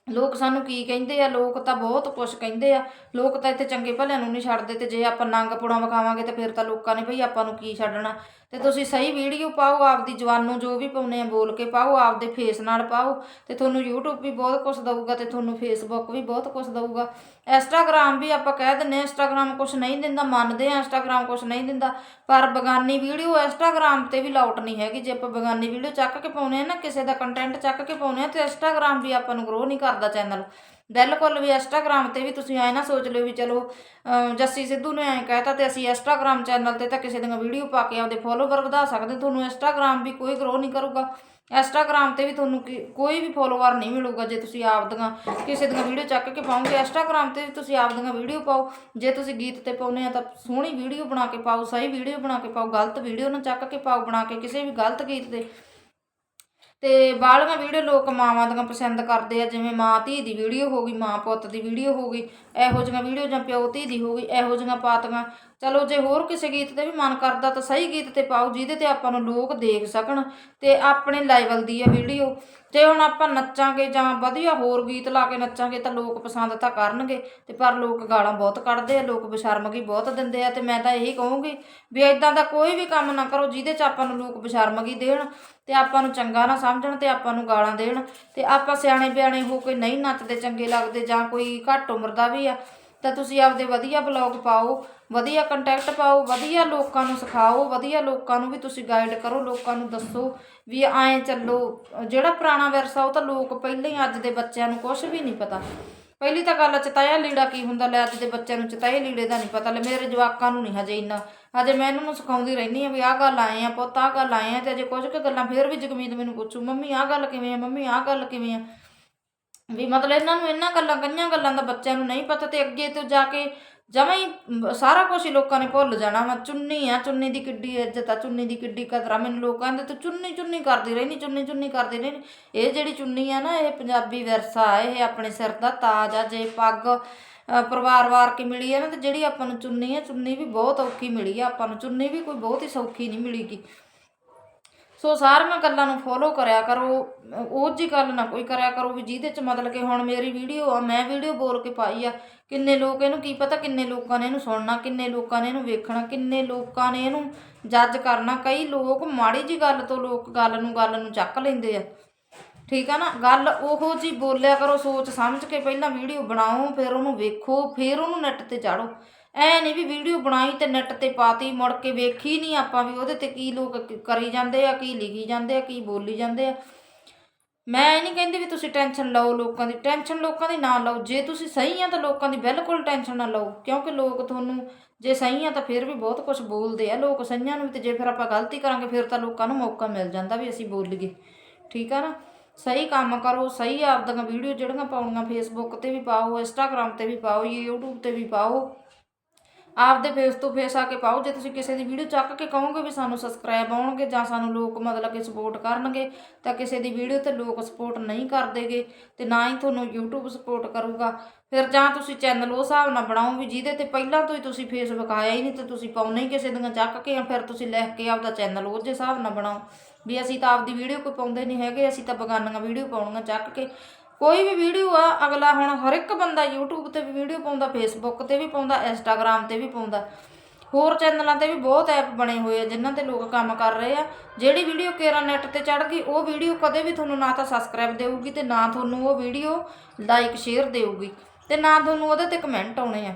ਲੋਕ ਸਾਨੂੰ ਕੀ ਕਹਿੰਦੇ ਆ, ਲੋਕ ਤਾਂ ਬਹੁਤ ਕੁਝ ਕਹਿੰਦੇ ਆ, ਲੋਕ ਤਾਂ ਇੱਥੇ ਚੰਗੇ ਭਲਿਆਂ ਨੂੰ ਨਹੀਂ ਛੱਡਦੇ ਤੇ ਜੇ ਆਪਾਂ ਨੰਗ ਪੁਣਾ ਵਿਖਾਵਾਂਗੇ ਤੇ ਫਿਰ ਤਾਂ ਲੋਕਾਂ ਨੇ ਭਈ ਆਪਾਂ ਨੂੰ ਕੀ ਛੱਡਣਾ। ਤੇ ਤੁਸੀਂ ਸਹੀ ਵੀਡੀਓ ਪਾਓ, ਆਪਦੀ ਜਵਾਨ ਨੂੰ ਜੋ ਵੀ ਪਾਉਨੇ ਆ ਬੋਲ ਕੇ ਪਾਓ, ਆਪਦੇ ਫੇਸ ਨਾਲ ਪਾਓ ਤੇ ਤੁਹਾਨੂੰ YouTube ਵੀ ਬਹੁਤ ਕੁਝ ਦਊਗਾ ਤੇ ਤੁਹਾਨੂੰ Facebook ਵੀ ਬਹੁਤ ਕੁਝ ਦਊਗਾ। Instagram ਵੀ ਆਪਾਂ ਕਹਿ ਦਿੰਨੇ ਆ, Instagram ਕੁਝ ਨਹੀਂ ਦਿੰਦਾ, ਮੰਨਦੇ ਆ Instagram ਕੁਝ ਨਹੀਂ ਦਿੰਦਾ, ਪਰ ਬਗਾਨੀ ਵੀਡੀਓ Instagram ਤੇ ਵੀ ਲਾਊਟ ਨਹੀਂ ਹੈਗੀ। ਜੇ ਆਪਾਂ ਬਗਾਨੀ ਵੀਡੀਓ ਚੱਕ ਕੇ ਪਾਉਨੇ ਆ ਨਾ, ਕਿਸੇ ਦਾ ਕੰਟੈਂਟ ਚੱਕ ਕੇ ਪਾਉਨੇ ਆ, ਤੇ Instagram ਵੀ ਆਪਾਂ ਨੂੰ ਗਰੋ ਨਹੀਂ ਕਰਦਾ ਚੈਨਲ ਬਿਲਕੁਲ ਵੀ ਇੰਸਟਾਗ੍ਰਾਮ ਤੇ ਵੀ ਤੁਸੀਂ ਐ ਨਾ ਸੋਚ ਲਿਓ ਵੀ ਚਲੋ ਜੱਸੀ ਸਿੱਧੂ ਨੇ ਐਂ ਕਹਿਤਾ ਤੇ ਅਸੀਂ ਇੰਸਟਾਗ੍ਰਾਮ ਚੈਨਲ ਤੇ ਤਾਂ ਕਿਸੇ ਦੀਆਂ ਵੀਡੀਓ ਪਾ ਕੇ ਆਪਦੇ ਫੋਲੋਵਰ ਵਧਾ ਸਕਦੇ, ਤੁਹਾਨੂੰ ਇੰਸਟਾਗ੍ਰਾਮ ਵੀ ਕੋਈ ਗਰੋ ਨਹੀਂ ਕਰੂਗਾ। ਇੰਸਟਾਗ੍ਰਾਮ ਤੇ ਵੀ ਤੁਹਾਨੂੰ ਕੀ- ਕੋਈ ਵੀ ਫੋਲੋਵਰ ਨਹੀਂ ਮਿਲੂਗਾ ਜੇ ਤੁਸੀਂ ਆਪ ਦੀਆਂ ਕਿਸੇ ਦੀਆਂ ਵੀਡੀਓ ਚੱਕ ਕੇ ਪਾਓਗੇ। ਇੰਸਟਾਗ੍ਰਾਮ ਤੇ ਵੀ ਤੁਸੀਂ ਆਪਦੀਆਂ ਵੀਡੀਓ ਪਾਓ, ਜੇ ਤੁਸੀਂ ਗੀਤ ਤੇ ਪਾਉਨੇ ਆ ਤਾਂ ਸੋਹਣੀ ਵੀਡੀਓ ਬਣਾ ਕੇ ਪਾਓ, ਸਹੀ ਵੀਡੀਓ ਬਣਾ ਕੇ ਪਾਓ, ਗਲਤ ਵੀਡੀਓ ਨਾ ਚੱਕ ਕੇ ਪਾਓ, ਬਣਾ ਕੇ ਕਿਸੇ ਵੀ ਗਲਤ ਗੀਤ ਤੇ। ਤੇ ਬਾਹਲੀਆਂ ਵੀਡੀਓ ਲੋਕ ਮਾਵਾਂ ਦੀਆਂ ਪਸੰਦ ਕਰਦੇ ਆ, ਜਿਵੇਂ ਮਾਂ ਧੀ ਦੀ ਵੀਡੀਓ ਹੋ ਗਈ, ਮਾਂ ਪੁੱਤ ਦੀ ਵੀਡੀਓ ਹੋ ਗਈ, ਇਹੋ ਜਿਹੀਆਂ ਵੀਡੀਓ ਜਾਂ ਪਿਓ ਧੀ ਦੀ ਹੋ ਗਈ, ਇਹੋ ਜਿਹੀਆਂ ਪਾਤੀਆਂ ਚਲੋ ਜੇ ਹੋਰ ਕਿਸੇ ਗੀਤ ਤੇ ਵੀ ਮਨ ਕਰਦਾ ਤਾਂ ਸਹੀ ਗੀਤ ਤੇ ਪਾਓ, ਜਿਹਦੇ ਤੇ ਆਪਾਂ ਨੂੰ ਲੋਕ ਦੇਖ ਸਕਣ ਤੇ ਆਪਣੇ ਲੈਵਲ ਦੀ ਆ ਵੀਡੀਓ ਜੇ ਹੁਣ ਆਪਾਂ ਨੱਚਾਂਗੇ ਜਾਂ ਵਧੀਆ ਹੋਰ ਗੀਤ ਲਾ ਕੇ ਨੱਚਾਂਗੇ ਤਾਂ ਲੋਕ ਪਸੰਦ ਤਾਂ ਕਰਨਗੇ, ਤੇ ਪਰ ਲੋਕ ਗਾਲਾਂ ਬਹੁਤ ਕੱਢਦੇ ਆ, ਲੋਕ ਬਸ਼ਰਮਗੀ ਬਹੁਤ ਦਿੰਦੇ ਆ, ਤੇ ਮੈਂ ਤਾਂ ਇਹੀ ਕਹੂੰਗੀ ਵੀ ਇਦਾਂ ਦਾ ਕੋਈ ਵੀ ਕੰਮ ਨਾ ਕਰੋ ਜਿਹਦੇ 'ਚ ਆਪਾਂ ਨੂੰ ਲੋਕ ਬਸ਼ਰਮਗੀ ਦੇਣ ਤੇ ਆਪਾਂ ਨੂੰ ਚੰਗਾ ਨਾ ਸਮਝਣ ਤੇ ਆਪਾਂ ਨੂੰ ਗਾਲਾਂ ਦੇਣ। ਤੇ ਆਪਾਂ ਸਿਆਣੇ ਬਿਆਣੇ ਹੋ ਕੇ ਨਹੀਂ ਨੱਚਦੇ, ਚੰਗੇ ਲੱਗਦੇ ਜਾਂ ਕੋਈ ਘੱਟ ਉਮਰ ਦਾ ਵੀ ਆ ਤਾਂ ਤੁਸੀਂ ਆਪਦੇ ਵਧੀਆ ਬਲੌਗ ਪਾਓ, ਵਧੀਆ ਕੰਟੈਕਟ ਪਾਓ, ਵਧੀਆ ਲੋਕਾਂ ਨੂੰ ਸਿਖਾਓ, ਵਧੀਆ ਲੋਕਾਂ ਨੂੰ ਵੀ ਤੁਸੀਂ ਗਾਈਡ ਕਰੋ, ਲੋਕਾਂ ਨੂੰ ਦੱਸੋ ਵੀ ਐਂ ਚੱਲੋ। ਜਿਹੜਾ ਪੁਰਾਣਾ ਵਿਰਸਾ ਉਹ ਤਾਂ ਲੋਕ ਪਹਿਲਾਂ ਹੀ ਅੱਜ ਦੇ ਬੱਚਿਆਂ ਨੂੰ ਕੁਝ ਵੀ ਨਹੀਂ ਪਤਾ। ਪਹਿਲੀ ਤਾਂ ਗੱਲ ਚਤਾਇਆ ਲੀੜਾ ਕੀ ਹੁੰਦਾ, ਲੈ ਅੱਜ ਦੇ ਬੱਚਿਆਂ ਨੂੰ ਚਤਾਏ ਲੀੜੇ ਦਾ ਨਹੀਂ ਪਤਾ, ਲੈ ਮੇਰੇ ਜਵਾਕਾਂ ਨੂੰ ਨਹੀਂ ਹਜੇ ਇੰਨਾ। ਹਜੇ ਮੈਂ ਇਹਨਾਂ ਨੂੰ ਸਿਖਾਉਂਦੀ ਰਹਿੰਦੀ ਆ ਵੀ ਆਹ ਗੱਲ ਆਏ ਆ ਪੁੱਤ, ਆਹ ਗੱਲ ਆਏ ਆ ਤੇ ਅਜੇ ਕੁਝ ਕੁ ਗੱਲਾਂ ਫੇਰ ਵੀ ਜਗਮੀਤ ਮੈਨੂੰ ਪੁੱਛੂ, ਮੰਮੀ ਆਹ ਗੱਲ ਕਿਵੇਂ ਆ, ਮੰਮੀ ਆਹ ਗੱਲ ਕਿਵੇਂ ਆ। ਵੀ ਮਤਲਬ ਇਹਨਾਂ ਨੂੰ ਇਹਨਾਂ ਗੱਲਾਂ, ਕਈਆਂ ਗੱਲਾਂ ਦਾ ਬੱਚਿਆਂ ਨੂੰ ਨਹੀਂ ਪਤਾ ਤੇ ਅੱਗੇ ਤੋਂ ਜਾ ਕੇ ਜਮਾਂ ਹੀ ਸਾਰਾ ਕੁਝ ਹੀ ਲੋਕਾਂ ਨੇ ਭੁੱਲ ਜਾਣਾ ਵਾ। ਚੁੰਨੀ ਆ, ਚੁੰਨੀ ਦੀ ਕਿੱਡੀ ਇੱਜ਼ਤ ਆ, ਚੁੰਨੀ ਦੀ ਕਿੱਡੀ ਕਦਰ ਆ। ਮੈਨੂੰ ਲੋਕ ਕਹਿੰਦੇ ਤੂੰ ਚੁੰਨੀ ਚੁੰਨੀ ਕਰਦੀ ਰਹਿਨੀ, ਚੁੰਨੀ ਚੁੰਨੀ ਕਰਦੀ ਰਹਿਨੀ। ਇਹ ਜਿਹੜੀ ਚੁੰਨੀ ਆ ਨਾ, ਇਹ ਪੰਜਾਬੀ ਵਿਰਸਾ ਇਹ ਆਪਣੇ ਸਿਰ ਦਾ ਤਾਜ ਆ। ਜੇ ਪੱਗ ਪਰਿਵਾਰ ਵਾਰ ਕੇ ਮਿਲੀ ਆ ਨਾ, ਤੇ ਜਿਹੜੀ ਆਪਾਂ ਨੂੰ ਚੁੰਨੀ ਆ, ਚੁੰਨੀ ਵੀ ਬਹੁਤ ਔਖੀ ਮਿਲੀ ਆ ਆਪਾਂ ਨੂੰ। ਚੁੰਨੀ ਵੀ ਕੋਈ ਬਹੁਤ ਹੀ ਸੌਖੀ ਨਹੀਂ ਮਿਲੀਗੀ ਸੋ ਸਾਰੀਆਂ ਗੱਲਾਂ ਨੂੰ ਫੋਲੋ ਕਰਿਆ ਕਰੋ। ਉਹ ਜੀ ਗੱਲ ਨਾ ਕੋਈ ਕਰਿਆ ਕਰੋ ਵੀ ਜਿਹਦੇ ਚ ਮਤਲਬ ਕਿ ਹੁਣ ਮੇਰੀ ਵੀਡੀਓ ਆ, ਮੈਂ ਵੀਡੀਓ ਬੋਲ ਕੇ ਪਾਈ ਆ। ਕਿੰਨੇ ਲੋਕ ਇਹਨੂੰ ਕੀ ਪਤਾ ਕਿੰਨੇ ਲੋਕਾਂ ਨੇ ਇਹਨੂੰ ਸੁਣਨਾ, ਕਿੰਨੇ ਲੋਕਾਂ ਨੇ ਇਹਨੂੰ ਵੇਖਣਾ, ਕਿੰਨੇ ਲੋਕਾਂ ਨੇ ਇਹਨੂੰ ਜੱਜ ਕਰਨਾ। ਕਈ ਲੋਕ ਮਾੜੀ ਜੀ ਗੱਲ ਤੋਂ ਲੋਕ ਗੱਲ ਨੂੰ ਗੱਲ ਨੂੰ ਚੱਕ ਲੈਂਦੇ ਆ। ਠੀਕ ਆ ਨਾ? ਗੱਲ ਉਹੋ ਜੀ ਬੋਲਿਆ ਕਰੋ, ਸੋਚ ਸਮਝ ਕੇ ਪਹਿਲਾਂ ਵੀਡੀਓ ਬਣਾਓ, ਫਿਰ ਉਹਨੂੰ ਵੇਖੋ, ਫਿਰ ਉਹਨੂੰ ਨੈਟ ਤੇ ਚਾੜੋ। ਐ ਨਹੀਂ ਵੀ ਵੀਡੀਓ ਬਣਾਈ ਤੇ ਨੈਟ ਤੇ ਪਾਤੀ, ਮੁੜ ਕੇ ਵੇਖੀ ਨਹੀਂ ਆਪਾਂ ਵੀ ਉਹਦੇ ਤੇ ਕੀ ਲੋਕ ਕਰੀ ਜਾਂਦੇ ਆ, ਕੀ ਲਿਖੀ ਜਾਂਦੇ ਆ, ਕੀ ਬੋਲੀ ਜਾਂਦੇ ਆ। ਮੈਂ ਇਹ ਨਹੀਂ ਕਹਿੰਦੀ ਵੀ ਤੁਸੀਂ ਟੈਨਸ਼ਨ ਲਓ ਲੋਕਾਂ ਦੀ, ਟੈਨਸ਼ਨ ਲੋਕਾਂ ਦੀ ਨਾ ਲਓ। ਜੇ ਤੁਸੀਂ ਸਹੀ ਆ ਤਾਂ ਲੋਕਾਂ ਦੀ ਬਿਲਕੁਲ ਟੈਨਸ਼ਨ ਨਾ ਲਓ, ਕਿਉਂਕਿ ਲੋਕ ਤੁਹਾਨੂੰ ਜੇ ਸਹੀ ਆ ਤਾਂ ਫਿਰ ਵੀ ਬਹੁਤ ਕੁਝ ਬੋਲਦੇ ਆ। ਲੋਕ ਸਹੀਆਂ ਨੂੰ ਵੀ ਤੇ ਜੇ ਫਿਰ ਆਪਾਂ ਗਲਤੀ ਕਰਾਂਗੇ, ਫਿਰ ਤਾਂ ਲੋਕਾਂ ਨੂੰ ਮੌਕਾ ਮਿਲ ਜਾਂਦਾ ਵੀ ਅਸੀਂ ਬੋਲੀਏ। ਠੀਕ ਆ ਨਾ? ਸਹੀ ਕੰਮ ਕਰੋ, ਸਹੀ ਆਪਦੀਆਂ ਵੀਡੀਓ ਜਿਹੜੀਆਂ ਪਾਉਣੀਆਂ ਫੇਸਬੁੱਕ ਤੇ ਵੀ ਪਾਓ ਇੰਸਟਾਗ੍ਰam ਤੇ ਵੀ ਪਾਓ, YouTube ਤੇ ਵੀ ਪਾਓ। ਆਪਦੇ ਫੇਸ ਤੋਂ ਫੇਸ ਆ ਕੇ ਪਾਓ। ਜੇ ਤੁਸੀਂ ਕਿਸੇ ਦੀ ਵੀਡੀਓ ਚੱਕ ਕੇ ਕਹੋਗੇ ਵੀ ਸਾਨੂੰ ਸਬਸਕ੍ਰਾਈਬ ਆਉਣਗੇ ਜਾਂ ਸਾਨੂੰ ਲੋਕ ਮਤਲਬ ਕਿ ਸਪੋਰਟ ਕਰਨਗੇ, ਤਾਂ ਕਿਸੇ ਦੀ ਵੀਡੀਓ ਤੇ ਲੋਕ ਸਪੋਰਟ ਨਹੀਂ ਕਰਦੇਗੇ ਤੇ ਨਾ ਹੀ ਤੁਹਾਨੂੰ YouTube ਸਪੋਰਟ ਕਰੂਗਾ। ਫਿਰ ਜਾਂ ਤੁਸੀਂ ਚੈਨਲ ਉਸ ਹਿਸਾਬ ਨਾਲ ਬਣਾਓ ਵੀ ਜਿਹਦੇ ਤੇ ਪਹਿਲਾਂ ਤੋਂ ਹੀ ਤੁਸੀਂ ਫੇਸ ਵਿਖਾਇਆ ਹੀ ਨਹੀਂ ਤੇ ਤੁਸੀਂ ਪਾਉਣਾ ਹੀ ਕਿਸੇ ਦੀਆਂ ਚੱਕ ਕੇ ਆ ਫਿਰ ਤੁਸੀਂ ਲਿਖ ਕੇ ਆਪਦਾ ਚੈਨਲ ਉਹ ਜਿਹੇ ਹਿਸਾਬ ਨਾਲ ਬਣਾਓ। ਵੀ ਅਸੀਂ ਤਾਂ ਆਪਦੀ ਵੀਡੀਓ ਕੋਈ ਪਾਉਂਦੇ ਨਹੀਂ ਹੈਗੇ, ਅਸੀਂ ਤਾਂ ਬਗਾਨੀਆਂ ਵੀਡੀਓ ਪਾਉਣੀਆਂ ਚੱਕ ਕੇ। ਕੋਈ ਵੀ ਵੀਡੀਓ ਆ, ਅਗਲਾ ਹੁਣ ਹਰ ਇੱਕ ਬੰਦਾ YouTube ਤੇ ਵੀ ਵੀਡੀਓ ਪਾਉਂਦਾ, Facebook ਤੇ ਵੀ ਪਾਉਂਦਾ, Instagram ਤੇ ਵੀ ਪਾਉਂਦਾ। ਹੋਰ ਚੈਨਲਾਂ ਤੇ ਵੀ ਬਹੁਤ ਐਪ ਬਣੇ ਹੋਏ ਆ, ਜਿਨ੍ਹਾਂ ਤੇ ਲੋਕ ਕੰਮ ਕਰ ਰਹੇ ਆ। ਜਿਹੜੀ ਵੀਡੀਓ ਕੇਰਾ ਨੈਟ ਤੇ ਚੜ ਗਈ, ਉਹ ਵੀਡੀਓ ਕਦੇ ਵੀ ਤੁਹਾਨੂੰ ਨਾ ਤਾਂ ਸਬਸਕ੍ਰਾਈਬ ਦੇਊਗੀ ਤੇ ਨਾ ਤੁਹਾਨੂੰ ਉਹ ਵੀਡੀਓ ਲਾਈਕ ਸ਼ੇਅਰ ਦੇਊਗੀ। ਤੇ ਨਾ ਤੁਹਾਨੂੰ ਉਹਦੇ ਤੇ ਕਮੈਂਟ ਆਉਣੇ ਆ।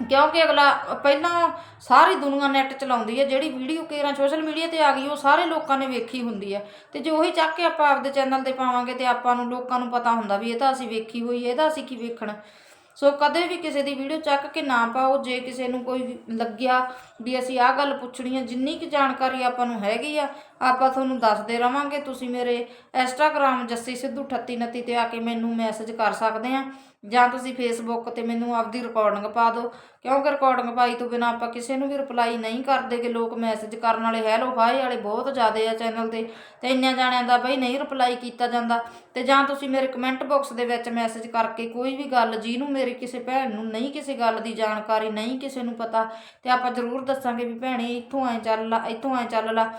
ਕਿਉਂਕਿ ਅਗਲਾ ਪਹਿਲਾਂ ਸਾਰੀ ਦੁਨੀਆ ਨੈਟ ਚਲਾਉਂਦੀ ਹੈ, ਜਿਹੜੀ ਵੀਡੀਓ ਕੇਰਾਂ ਸੋਸ਼ਲ ਮੀਡੀਆ ਤੇ ਆ ਗਈ, ਉਹ ਸਾਰੇ ਲੋਕਾਂ ਨੇ ਵੇਖੀ ਹੁੰਦੀ ਹੈ। ਤੇ ਜੇ ਉਹੀ ਚੱਕ ਕੇ ਆਪਾਂ ਆਪਦੇ ਚੈਨਲ ਤੇ ਪਾਵਾਂਗੇ ਤੇ ਆਪਾਂ ਨੂੰ ਲੋਕਾਂ ਨੂੰ ਪਤਾ ਹੁੰਦਾ ਵੀ ਇਹ ਤਾਂ ਅਸੀਂ ਵੇਖੀ ਹੋਈ ਹੈ ਇਹਦਾ ਅਸੀਂ ਕੀ ਵੇਖਣਾ। ਸੋ ਕਦੇ ਵੀ ਕਿਸੇ ਦੀ ਵੀਡੀਓ ਚੱਕ ਕੇ ਨਾ ਪਾਓ, ਜੇ ਕਿਸੇ ਨੂੰ ਕੋਈ ਲੱਗਿਆ ਵੀ ਅਸੀਂ ਆਹ ਗੱਲ ਪੁੱਛਣੀ ਹੈ, ਜਿੰਨੀ ਕੁ ਜਾਣਕਾਰੀ ਆਪਾਂ ਨੂੰ ਹੈਗੀ ਆ ਆਪਾਂ ਤੁਹਾਨੂੰ ਦੱਸਦੇ ਰਵਾਂਗੇ, ਤੁਸੀਂ ਮੇਰੇ ਇੰਸਟਾਗ੍ਰam ਜੱਸੀ ਸਿੱਧੂ 3829 ਤੇ ਆ ਕੇ ਮੈਨੂੰ ਮੈਸੇਜ ਕਰ ਸਕਦੇ ਆ। ਜਾਂ ਤੁਸੀਂ ਫੇਸਬੁੱਕ ਤੇ ਮੈਨੂੰ ਆਪਦੀ ਰਿਕਾਰਡਿੰਗ ਪਾ ਦਿਓ। ਕਿਉਂਕਿ ਰਿਕਾਰਡਿੰਗ ਪਾਈ ਤੋਂ ਬਿਨਾ ਆਪਾਂ ਕਿਸੇ ਨੂੰ ਵੀ ਰਿਪਲਾਈ ਨਹੀਂ ਕਰਦੇ ਕਿ ਲੋਕ ਮੈਸੇਜ ਕਰਨ ਵਾਲੇ ਹੈਲੋ, ਹਾਏ ਵਾਲੇ ਬਹੁਤ ਜ਼ਿਆਦੇ ਆ ਚੈਨਲ ਤੇ। ਤੇ ਇੰਨਿਆਂ ਜਾਣਿਆਂ ਦਾ ਬਈ ਨਹੀਂ ਰਿਪਲਾਈ ਕੀਤਾ ਜਾਂਦਾ। ਤੇ ਜਾਂ ਤੁਸੀਂ ਮੇਰੇ ਕਮੈਂਟ ਬਾਕਸ ਦੇ ਵਿੱਚ ਮੈਸੇਜ ਕਰਕੇ ਕੋਈ ਵੀ ਗੱਲ ਜਿਹਨੂੰ ਮੇਰੇ ਕਿਸੇ ਭੈਣ ਨੂੰ ਨਹੀਂ ਕਿਸੇ ਗੱਲ ਦੀ ਜਾਣਕਾਰੀ, ਨਹੀਂ ਕਿਸੇ ਨੂੰ ਪਤਾ, ਤੇ ਆਪਾਂ ਜ਼ਰੂਰ ਦੱਸਾਂਗੇ ਵੀ ਭੈਣੇ, ਇੱਥੋਂ ਐ ਚੱਲ ਲਾ, ਇੱਥੋਂ ਐ ਚੱਲ ਲਾ।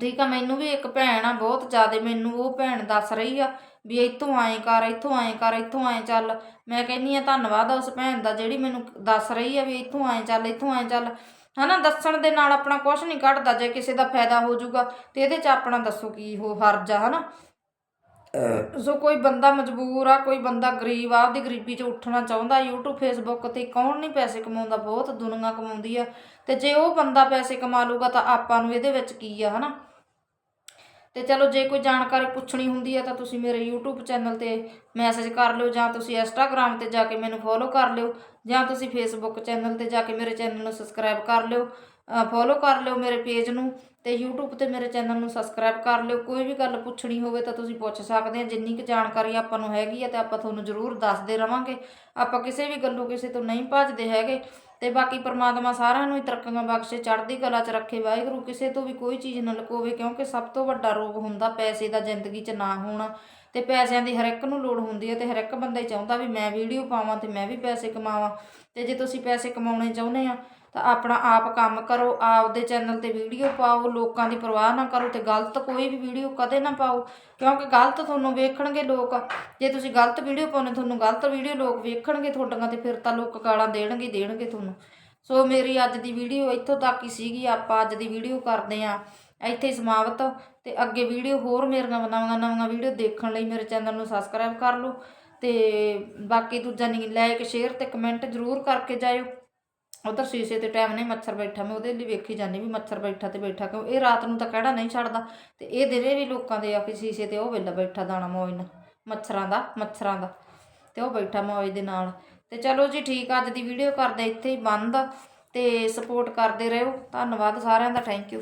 ਠੀਕ ਆ, ਮੈਨੂੰ ਵੀ ਇੱਕ ਭੈਣ ਆ ਬਹੁਤ ਜ਼ਿਆਦਾ, ਮੈਨੂੰ ਉਹ ਭੈਣ ਦੱਸ ਰਹੀ ਆ ਵੀ ਇੱਥੋਂ ਆਏ ਕਰ, ਇੱਥੋਂ ਆਏ ਕਰ, ਇੱਥੋਂ ਆਏ ਚੱਲ। ਮੈਂ ਕਹਿੰਨੀ ਆ ਧੰਨਵਾਦ ਆ ਉਸ ਭੈਣ ਦਾ ਜਿਹੜੀ ਮੈਨੂੰ ਦੱਸ ਰਹੀ ਆ ਵੀ ਇੱਥੋਂ ਆਏ ਚੱਲ, ਇੱਥੋਂ ਆਏ ਚੱਲ। ਹਨਾ, ਦੱਸਣ ਦੇ ਨਾਲ ਆਪਣਾ ਕੁਝ ਨਹੀਂ ਘਟਦਾ, ਜੇ ਕਿਸੇ ਦਾ ਫਾਇਦਾ ਹੋ ਜਾਊਗਾ ਤੇ ਇਹਦੇ 'ਚ ਆਪਣਾ ਦੱਸੋ ਕੀ ਹੋ ਹਰਜ ਆ, ਹਨਾ? ਅਹ ਸੋ ਕੋਈ ਬੰਦਾ ਮਜਬੂਰ ਆ, ਕੋਈ ਬੰਦਾ ਗਰੀਬ ਆ, ਆਪਦੀ ਗਰੀਬੀ 'ਚ ਉੱਠਣਾ ਚਾਹੁੰਦਾ, YouTube, Facebook ਤੇ ਕੌਣ ਨਹੀਂ ਪੈਸੇ ਕਮਾਉਂਦਾ? ਬਹੁਤ ਦੁਨੀਆ ਕਮਾਉਂਦੀ ਆ। ਤੇ ਜੇ ਉਹ ਬੰਦਾ ਪੈਸੇ ਕਮਾ ਲੂਗਾ ਤਾਂ ਆਪਾਂ ਨੂੰ ਇਹਦੇ ਵਿੱਚ ਕੀ ਆ, ਹਨਾ? ਤੇ ਚਲੋ, ਜੇ ਕੋਈ ਜਾਣਕਾਰੀ ਪੁੱਛਣੀ ਹੁੰਦੀ ਹੈ ਤਾਂ ਤੁਸੀਂ ਮੇਰੇ YouTube ਚੈਨਲ ਤੇ ਮੈਸੇਜ ਕਰ ਲਿਓ ਜਾਂ ਤੁਸੀਂ Instagram ਤੇ ਜਾ ਕੇ ਮੈਨੂੰ ਫੋਲੋ ਕਰ ਲਿਓ ਜਾਂ ਤੁਸੀਂ Facebook ਚੈਨਲ ਤੇ ਜਾ ਕੇ ਮੇਰੇ ਚੈਨਲ ਨੂੰ ਸਬਸਕ੍ਰਾਈਬ ਕਰ ਲਿਓ। ਫੋਲੋ ਕਰ ਲਿਓ ਮੇਰੇ ਪੇਜ ਨੂੰ ਤੇ YouTube ਤੇ ਮੇਰੇ ਚੈਨਲ ਨੂੰ ਸਬਸਕ੍ਰਾਈਬ ਕਰ ਲਿਓ। ਕੋਈ ਵੀ ਗੱਲ ਪੁੱਛਣੀ ਹੋਵੇ ਤਾਂ ਤੁਸੀਂ ਪੁੱਛ ਸਕਦੇ ਆ। ਜਿੰਨੀ ਕੁ ਜਾਣਕਾਰੀ ਆਪਾਂ ਨੂੰ ਹੈਗੀ ਆ ਤੇ ਆਪਾਂ ਤੁਹਾਨੂੰ ਜ਼ਰੂਰ ਦੱਸਦੇ ਰਵਾਂਗੇ। ਆਪਾਂ ਕਿਸੇ ਵੀ ਗੱਲੋਂ ਕਿਸੇ ਤੋਂ ਨਹੀਂ ਭੱਜਦੇ ਹੈਗੇ। ਤੇ ਬਾਕੀ ਪਰਮਾਤਮਾ ਸਾਰਿਆਂ ਨੂੰ ਹੀ ਤਰੱਕੀਆਂ ਬਖਸ਼ੇ, ਚੜ੍ਹਦੀ ਕਲਾ 'ਚ ਰੱਖੇ। ਵਾਹਿਗੁਰੂ ਕਿਸੇ ਤੋਂ ਵੀ ਕੋਈ ਚੀਜ਼ ਨਾ ਲੁਕੋਵੇ ਕਿਉਂਕਿ ਸਭ ਤੋਂ ਵੱਡਾ ਰੋਗ ਹੁੰਦਾ ਪੈਸੇ ਦਾ, ਜ਼ਿੰਦਗੀ 'ਚ ਨਾ ਹੋਣਾ। ਤੇ ਪੈਸਿਆਂ ਦੀ ਹਰ ਇੱਕ ਨੂੰ ਲੋੜ ਹੁੰਦੀ ਹੈ ਤੇ ਹਰ ਇੱਕ ਬੰਦਾ ਹੀ ਚਾਹੁੰਦਾ ਵੀ ਮੈਂ ਵੀਡੀਓ ਪਾਵਾਂ ਤੇ ਮੈਂ ਵੀ ਪੈਸੇ ਕਮਾਵਾਂ। ਤੇ ਜੇ ਤੁਸੀਂ ਪੈਸੇ ਕਮਾਉਣੇ ਚਾਹੁੰਦੇ ਆ ਤਾਂ ਆਪਣਾ ਆਪ ਕੰਮ ਕਰੋ, ਆਪਦੇ ਚੈਨਲ ਤੇ ਵੀਡੀਓ ਪਾਓ, ਲੋਕਾਂ ਦੀ ਪਰਵਾਹ ਨਾ ਕਰੋ ਤੇ ਗਲਤ ਕੋਈ ਵੀ ਵੀਡੀਓ ਕਦੇ ਨਾ ਪਾਓ। ਕਿਉਂਕਿ ਗਲਤ ਤੁਹਾਨੂੰ ਵੇਖਣਗੇ ਲੋਕ। ਜੇ ਤੁਸੀਂ ਗਲਤ ਵੀਡੀਓ ਪਾਉਣੇ ਤੁਹਾਨੂੰ ਗਲਤ ਵੀਡੀਓ ਲੋਕ ਵੇਖਣਗੇ ਤੁਹਾਡੀਆਂ ਤੇ ਫਿਰ ਤਾਂ ਲੋਕ ਗਾਲਾਂ ਦੇਣਗੇ ਦੇਣਗੇ ਤੁਹਾਨੂੰ। ਸੋ ਮੇਰੀ ਅੱਜ ਦੀ ਵੀਡੀਓ ਇੱਥੋਂ ਤੱਕ ਹੀ ਸੀਗੀ। ਆਪਾਂ ਅੱਜ ਦੀ ਵੀਡੀਓ ਕਰਦੇ ਆ ਇੱਥੇ ਹੀ ਸਮਾਪਤ। ਤੇ ਅੱਗੇ ਵੀਡੀਓ ਹੋਰ ਮੇਰੀਆਂ ਨਵੀਆਂ ਨਵੀਆਂ ਵੀਡੀਓ ਦੇਖਣ ਲਈ ਮੇਰੇ ਚੈਨਲ ਨੂੰ ਸਬਸਕ੍ਰਾਈਬ ਕਰ ਲਓ। ਤੇ ਬਾਕੀ ਦੂਜਾ ਨਹੀਂ ਲਾਈਕ ਸ਼ੇਅਰ ਤੇ ਕਮੈਂਟ ਜ਼ਰੂਰ ਕਰਕੇ ਜਾਇਓ। ਉਧਰ ਸ਼ੀਸ਼ੇ ਤੇ ਟਾਈਮ ਨਹੀਂ ਮੱਛਰ ਬੈਠਾ ਮੈਂ ਉਹਦੇ ਲਈ ਵੇਖੀ ਜਾਂਦੀ ਵੀ ਮੱਛਰ ਬੈਠਾ ਤੇ ਬੈਠਾ ਕਿਉਂ? ਇਹ ਰਾਤ ਨੂੰ ਤਾਂ ਕਿਹੜਾ ਨਹੀਂ ਛੱਡਦਾ। ਤੇ ਇਹ ਦਿਨੇ ਵੀ ਲੋਕਾਂ ਦੇ ਆ ਕੇ ਸ਼ੀਸ਼ੇ ਤੇ ਉਹ ਵੇਲਾ ਬੈਠਾ ਦਾਣਾ ਮੌਜ ਨਾਲ ਮੱਛਰਾਂ ਦਾ ਮੱਛਰਾਂ ਦਾ। ਤੇ ਉਹ ਬੈਠਾ ਮੌਜ ਦੇ ਨਾਲ। ਤੇ ਚਲੋ ਜੀ ਠੀਕ ਆ, ਅੱਜ ਦੀ ਵੀਡੀਓ ਕਰਦੇ ਇੱਥੇ ਹੀ ਬੰਦ। ਤੇ ਸਪੋਰਟ ਕਰਦੇ ਰਹੋ। ਧੰਨਵਾਦ ਸਾਰਿਆਂ ਦਾ ਥੈਂਕ ਯੂ